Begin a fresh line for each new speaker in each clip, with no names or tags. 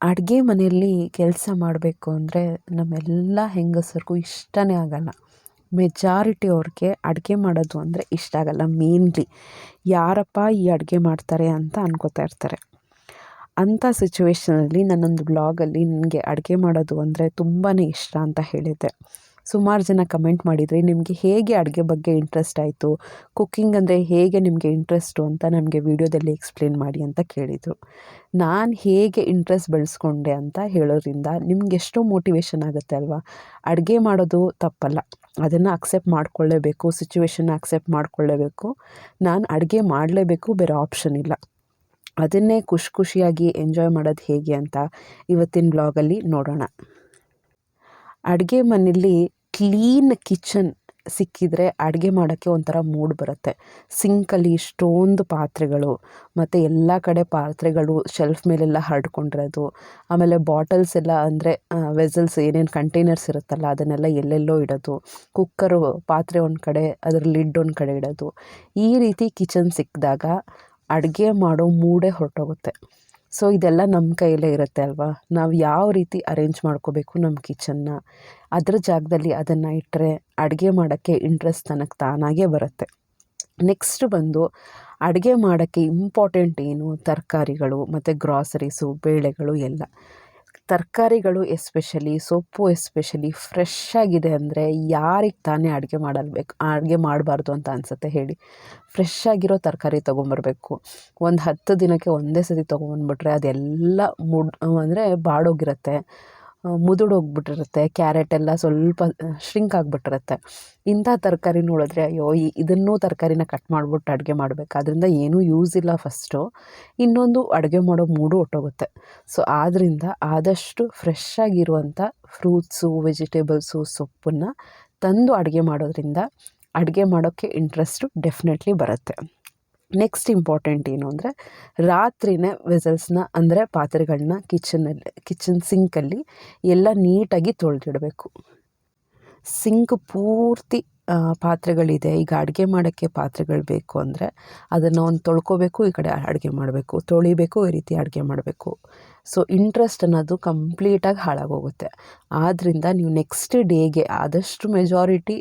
ಅಡುಗೆ ಮನೆಯಲ್ಲಿ ಕೆಲಸ ಮಾಡಬೇಕು ಅಂದರೆ ನಮ್ಮೆಲ್ಲ ಹೆಂಗಸರಿಗೂ ಇಷ್ಟನೇ ಆಗಲ್ಲ. ಮೆಜಾರಿಟಿ ಅವ್ರಿಗೆ ಅಡುಗೆ ಮಾಡೋದು ಅಂದರೆ ಇಷ್ಟ ಆಗಲ್ಲ ಮೇನ್ಲಿ ಯಾರಪ್ಪ ಈ ಅಡುಗೆ ಮಾಡ್ತಾರೆ ಅಂತ ಅನ್ಕೋತಾ ಇರ್ತಾರೆ. ಅಂಥ ಸಿಚುವೇಶನಲ್ಲಿ ನಾನೊಂದು ಬ್ಲಾಗಲ್ಲಿ ನನಗೆ ಅಡುಗೆ ಮಾಡೋದು ಅಂದರೆ ತುಂಬಾ ಇಷ್ಟ ಅಂತ ಹೇಳಿದ್ದೆ. ಸುಮಾರು ಜನ ಕಮೆಂಟ್ ಮಾಡಿದರೆ, ನಿಮಗೆ ಹೇಗೆ ಅಡುಗೆ ಬಗ್ಗೆ ಇಂಟ್ರೆಸ್ಟ್ ಆಯಿತು? ಕುಕ್ಕಿಂಗ್ ಅಂದರೆ ಹೇಗೆ ನಿಮಗೆ ಇಂಟ್ರೆಸ್ಟು ಅಂತ ನಮಗೆ ವೀಡಿಯೋದಲ್ಲಿ ಎಕ್ಸ್ಪ್ಲೇನ್ ಮಾಡಿ ಅಂತ ಕೇಳಿದರು. ನಾನು ಹೇಗೆ ಇಂಟ್ರೆಸ್ಟ್ ಬೆಳೆಸ್ಕೊಂಡೆ ಅಂತ ಹೇಳೋದ್ರಿಂದ ನಿಮ್ಗೆ ಎಷ್ಟೋ ಮೋಟಿವೇಶನ್ ಆಗುತ್ತೆ ಅಲ್ವಾ? ಅಡುಗೆ ಮಾಡೋದು ತಪ್ಪಲ್ಲ. ಅದನ್ನು ಅಕ್ಸೆಪ್ಟ್ ಮಾಡ್ಕೊಳ್ಳೇಬೇಕು ಸಿಚುವೇಶನ್ ಅಕ್ಸೆಪ್ಟ್ ಮಾಡ್ಕೊಳ್ಳೇಬೇಕು. ನಾನು ಅಡುಗೆ ಮಾಡಲೇಬೇಕು, ಬೇರೆ ಆಪ್ಷನ್ ಇಲ್ಲ. ಅದನ್ನೇ ಖುಷಿ ಖುಷಿಯಾಗಿ ಎಂಜಾಯ್ ಮಾಡೋದು ಹೇಗೆ ಅಂತ ಇವತ್ತಿನ ಬ್ಲಾಗಲ್ಲಿ ನೋಡೋಣ. ಅಡುಗೆ ಮನೆಯಲ್ಲಿ ಕ್ಲೀನ್ ಕಿಚನ್ ಸಿಕ್ಕಿದರೆ ಅಡುಗೆ ಮಾಡೋಕ್ಕೆ ಒಂಥರ ಮೂಡ್ ಬರುತ್ತೆ. ಸಿಂಕಲ್ಲಿ ಇಷ್ಟೊಂದು ಪಾತ್ರೆಗಳು, ಮತ್ತು ಎಲ್ಲ ಕಡೆ ಪಾತ್ರೆಗಳು ಶೆಲ್ಫ್ ಮೇಲೆಲ್ಲ ಹರಡ್ಕೊಂಡಿರೋದು, ಆಮೇಲೆ ಬಾಟಲ್ಸ್ ಎಲ್ಲ ಅಂದರೆ ವೆಸಲ್ಸ್ ಏನೇನು ಕಂಟೈನರ್ಸ್ ಇರುತ್ತಲ್ಲ ಅದನ್ನೆಲ್ಲ ಎಲ್ಲೆಲ್ಲೋ ಇಡೋದು ಕುಕ್ಕರು ಪಾತ್ರೆ ಒಂದು ಕಡೆ, ಅದರ ಲಿಡ್ ಒಂದು ಕಡೆ ಇಡೋದು. ಈ ರೀತಿ ಕಿಚನ್ ಸಿಕ್ಕಿದಾಗ ಅಡುಗೆ ಮಾಡೋ ಮೂಡೇ ಹೊರಟೋಗುತ್ತೆ. ಸೊ ಇದೆಲ್ಲ ನಮ್ಮ ಕೈಯಲ್ಲೇ ಇರುತ್ತೆ ಅಲ್ವಾ? ನಾವು ಯಾವ ರೀತಿ ಅರೇಂಜ್ ಮಾಡ್ಕೋಬೇಕು ನಮ್ಮ ಕಿಚನ್ನ ಅದರ ಜಾಗದಲ್ಲಿ ಅದನ್ನು ಇಟ್ಟರೆ ಅಡುಗೆ ಮಾಡೋಕ್ಕೆ ಇಂಟ್ರೆಸ್ಟ್ ನನಗೆ ತಾನಾಗೆ ಬರುತ್ತೆ. ನೆಕ್ಸ್ಟ್ ಬಂದು ಅಡುಗೆ ಮಾಡೋಕ್ಕೆ ಇಂಪಾರ್ಟೆಂಟ್ ಏನು? ತರಕಾರಿಗಳು, ಮತ್ತು ಗ್ರಾಸರೀಸು ಬೇಳೆಗಳು ಎಲ್ಲ. ತರಕಾರಿಗಳು ಎಸ್ಪೆಷಲಿ, ಸೊಪ್ಪು ಎಸ್ಪೆಷಲಿ ಫ್ರೆಶ್ ಆಗಿದೆ ಅಂದರೆ ಯಾರಿಗೆ ತಾನೇ ಅಡುಗೆ ಮಾಡಲ್ಬೇಕು, ಅಡುಗೆ ಮಾಡಬಾರ್ದು ಅಂತ ಅನಿಸುತ್ತೆ ಹೇಳಿ. ಫ್ರೆಶ್ ಆಗಿರೋ ತರಕಾರಿ ತೊಗೊಂಬರ್ಬೇಕು. ಒಂದು ಹತ್ತು ದಿನಕ್ಕೆ ಒಂದೇ ಸತಿ ತೊಗೊಂಬಂದ್ಬಿಟ್ರೆ ಅದೆಲ್ಲ ಮುಡ್, ಅಂದರೆ ಬಾಡೋಗಿರುತ್ತೆ. ಮುದುಡೋಗ್ಬಿಟ್ಟಿರುತ್ತೆ ಕ್ಯಾರೆಟ್ ಎಲ್ಲ ಸ್ವಲ್ಪ ಶ್ರಿಂಕ್ ಆಗಿಬಿಟ್ಟಿರುತ್ತೆ. ಇಂಥ ತರಕಾರಿ ನೋಡಿದ್ರೆ, ಅಯ್ಯೋ, ಈ, ಇದನ್ನೂ ತರಕಾರಿನ ಕಟ್ ಮಾಡಿಬಿಟ್ಟು ಅಡುಗೆ ಮಾಡಬೇಕು. ಅದರಿಂದ ಏನೂ ಯೂಸ್ ಇಲ್ಲ ಫಸ್ಟು ಇನ್ನೊಂದು ಅಡುಗೆ ಮಾಡೋ ಮೂಡು ಹೊಟ್ಟೋಗುತ್ತೆ ಸೊ ಆದ್ದರಿಂದ ಆದಷ್ಟು ಫ್ರೆಶ್ ಆಗಿರುವಂಥ ಫ್ರೂಟ್ಸು ವೆಜಿಟೇಬಲ್ಸು ಸೊಪ್ಪನ್ನು ತಂದು ಅಡುಗೆ ಮಾಡೋದ್ರಿಂದ ಅಡುಗೆ ಮಾಡೋಕ್ಕೆ ಇಂಟ್ರೆಸ್ಟು ಡೆಫಿನೆಟ್ಲಿ ಬರುತ್ತೆ. ನೆಕ್ಸ್ಟ್ ಇಂಪಾರ್ಟೆಂಟ್ ಏನು ಅಂದರೆ, ರಾತ್ರಿನೇ ವೆಸಲ್ಸ್ನ ಅಂದರೆ ಪಾತ್ರೆಗಳನ್ನ ಕಿಚನಲ್ಲಿ ಕಿಚನ್ ಸಿಂಕಲ್ಲಿ ಎಲ್ಲ ನೀಟಾಗಿ ತೊಳೆದಿಡಬೇಕು. ಸಿಂಕ್ ಪೂರ್ತಿ ಪಾತ್ರೆಗಳಿದೆ. ಈಗ ಅಡುಗೆ ಮಾಡೋಕ್ಕೆ ಪಾತ್ರೆಗಳು ಬೇಕು ಅಂದರೆ ಅದನ್ನು ಒಂದು ತೊಳ್ಕೊಬೇಕು, ಈ ಕಡೆ ಅಡುಗೆ ಮಾಡಬೇಕು. ತೊಳಿಬೇಕು, ಈ ರೀತಿ ಅಡುಗೆ ಮಾಡಬೇಕು. ಸೊ ಇಂಟ್ರೆಸ್ಟ್ ಅನ್ನೋದು ಕಂಪ್ಲೀಟಾಗಿ ಹಾಳಾಗೋಗುತ್ತೆ. ಆದ್ದರಿಂದ ನೀವು ನೆಕ್ಸ್ಟ್ ಡೇಗೆ ಆದಷ್ಟು ಮೆಜಾರಿಟಿ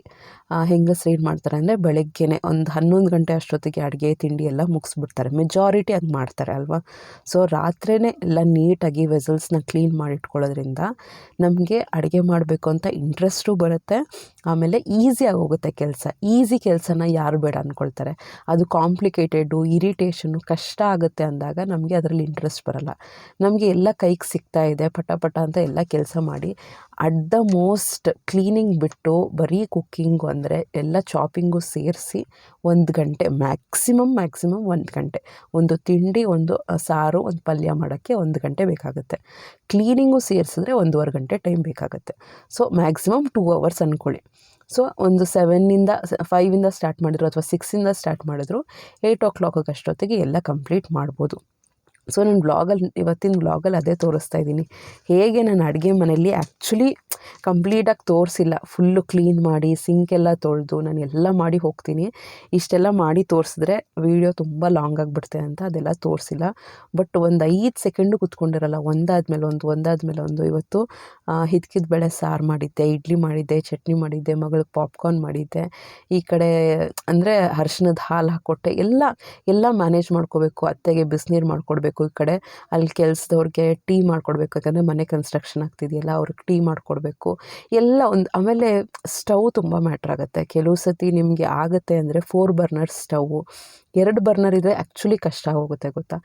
ಹೆಂಗಸ್ರು ಏನು ಮಾಡ್ತಾರೆ ಅಂದರೆ ಬೆಳಗ್ಗೆನೇ ಒಂದು ಹನ್ನೊಂದು ಗಂಟೆ ಅಷ್ಟೊತ್ತಿಗೆ ಅಡುಗೆ, ತಿಂಡಿ ಎಲ್ಲ ಮುಗಿಸ್ಬಿಡ್ತಾರೆ. ಮೆಜಾರಿಟಿ ಹಂಗೆ ಮಾಡ್ತಾರೆ ಅಲ್ವಾ? ಸೊ ರಾತ್ರಿಯೇ ಎಲ್ಲ ನೀಟಾಗಿ ವೆಸಲ್ಸ್ನ ಕ್ಲೀನ್ ಮಾಡಿಟ್ಕೊಳ್ಳೋದ್ರಿಂದ ನಮಗೆ ಅಡುಗೆ ಮಾಡಬೇಕು ಅಂತ ಇಂಟ್ರೆಸ್ಟು ಬರುತ್ತೆ. ಆಮೇಲೆ ಈಸಿಯಾಗಿ ಹೋಗುತ್ತೆ ಕೆಲಸ. ಈಸಿ ಕೆಲಸನ ಯಾರು ಬೇಡ ಅಂದ್ಕೊಳ್ತಾರೆ ಅದು ಕಾಂಪ್ಲಿಕೇಟೆಡು ಇರಿಟೇಷನು ಕಷ್ಟ ಆಗುತ್ತೆ ಅಂದಾಗ ನಮಗೆ ಅದರಲ್ಲಿ ಇಂಟ್ರೆಸ್ಟ್ ಬರಲ್ಲ. ನಮಗೆ ಎಲ್ಲ ಕೈಗೆ ಸಿಗ್ತಾ ಇದೆ, ಪಟ ಪಟ ಅಂತ ಎಲ್ಲ ಕೆಲಸ ಮಾಡಿ ಅಟ್ ದ ಮೋಸ್ಟ್ ಕ್ಲೀನಿಂಗ್ ಬಿಟ್ಟು ಬರೀ ಕುಕ್ಕಿಂಗು ಅಂದರೆ ಎಲ್ಲ ಚಾಪಿಂಗು ಸೇರಿಸಿ ಒಂದು ಗಂಟೆ, ಮ್ಯಾಕ್ಸಿಮಮ್ ಮ್ಯಾಕ್ಸಿಮಮ್ ಒಂದು ಗಂಟೆ. ಒಂದು ತಿಂಡಿ, ಒಂದು ಸಾರು, ಒಂದು ಪಲ್ಯ ಮಾಡೋಕ್ಕೆ ಒಂದು ಗಂಟೆ ಬೇಕಾಗುತ್ತೆ. ಕ್ಲೀನಿಂಗು ಸೇರಿಸಿದ್ರೆ ಒಂದೂವರೆ ಗಂಟೆ ಟೈಮ್ ಬೇಕಾಗುತ್ತೆ. ಸೊ, ಮ್ಯಾಕ್ಸಿಮಮ್ ಟೂ ಅವರ್ಸ್ ಅಂದ್ಕೊಳ್ಳಿ ಸೊ, ಒಂದು ಸೆವೆನ್ನಿಂದ, ಫೈವಿಂದ ಸ್ಟಾರ್ಟ್ ಮಾಡಿದ್ರು ಅಥವಾ ಸಿಕ್ಸಿಂದ ಸ್ಟಾರ್ಟ್ ಮಾಡಿದ್ರು, ಏಯ್ಟ್ ಓ ಕ್ಲಾಕಿಗೆ ಅಷ್ಟೊತ್ತಿಗೆ ಎಲ್ಲ ಕಂಪ್ಲೀಟ್ ಮಾಡ್ಬೋದು. ಸೊ ನನ್ನ ಬ್ಲಾಗಲ್ಲಿ ಇವತ್ತಿನ ಬ್ಲಾಗಲ್ಲಿ ಅದೇ ತೋರಿಸ್ತಾ ಇದ್ದೀನಿ. ಹೇಗೆ ನಾನು ಅಡುಗೆ ಮನೆಯಲ್ಲಿ ಆ್ಯಕ್ಚುಲಿ ಕಂಪ್ಲೀಟಾಗಿ ತೋರಿಸಿಲ್ಲ. ಫುಲ್ಲು ಕ್ಲೀನ್ ಮಾಡಿ ಸಿಂಕೆಲ್ಲ ತೊಳೆದು, ನಾನು ಎಲ್ಲ ಮಾಡಿ ಹೋಗ್ತೀನಿ. ಇಷ್ಟೆಲ್ಲ ಮಾಡಿ ತೋರಿಸಿದ್ರೆ ವೀಡಿಯೋ ತುಂಬ ಲಾಂಗ್ ಆಗಿಬಿಡುತ್ತೆ ಅಂತ ಅದೆಲ್ಲ ತೋರಿಸಿಲ್ಲ. ಬಟ್ ಒಂದು ಐದು ಸೆಕೆಂಡು ಕೂತ್ಕೊಂಡಿರಲ್ಲ, ಒಂದಾದ್ಮೇಲೆ ಒಂದು ಒಂದಾದ್ಮೇಲೆ ಒಂದು. ಇವತ್ತು ಹಿದ್ಕಿದ ಬೆಳೆ ಸಾರು ಮಾಡಿದ್ದೆ, ಇಡ್ಲಿ ಮಾಡಿದ್ದೆ, ಚಟ್ನಿ ಮಾಡಿದ್ದೆ, ಮಗಳಿಗೆ ಪಾಪ್ಕಾರ್ನ್ ಮಾಡಿದ್ದೆ. ಈ ಕಡೆ, ಅಂದರೆ ಅರ್ಶಿನದ ಹಾಲು ಹಾಕ್ಕೊಟ್ಟೆ ಎಲ್ಲ ಎಲ್ಲ ಮ್ಯಾನೇಜ್ ಮಾಡ್ಕೋಬೇಕು. ಅತ್ತೆಗೆ ಬಿಸಿನೀರು ಮಾಡ್ಕೊಡ್ಬೇಕು. ಈ ಕಡೆ. ಅಲ್ಲಿ ಕೆಲಸದವ್ರಿಗೆ ಟೀ ಮಾಡಿಕೊಡ್ಬೇಕು. ಯಾಕಂದರೆ ಮನೆ ಕನ್ಸ್ಟ್ರಕ್ಷನ್ ಆಗ್ತಿದೆಯಲ್ಲ, ಅವ್ರಿಗೆ ಟೀ ಮಾಡಿಕೊಡ್ಬೇಕು. ಎಲ್ಲ ಒಂದು, ಆಮೇಲೆ ಸ್ಟವ್ ತುಂಬ ಮ್ಯಾಟ್ರ್ ಆಗುತ್ತೆ. ಕೆಲವು ಸತಿ ನಿಮಗೆ ಆಗುತ್ತೆ ಅಂದರೆ ಫೋರ್ ಬರ್ನರ್ ಸ್ಟವ್ವು ಎರಡು ಬರ್ನರ್ ಇದ್ದರೆ ಆ್ಯಕ್ಚುಲಿ ಕಷ್ಟ ಹೋಗುತ್ತೆ ಗೊತ್ತಾ?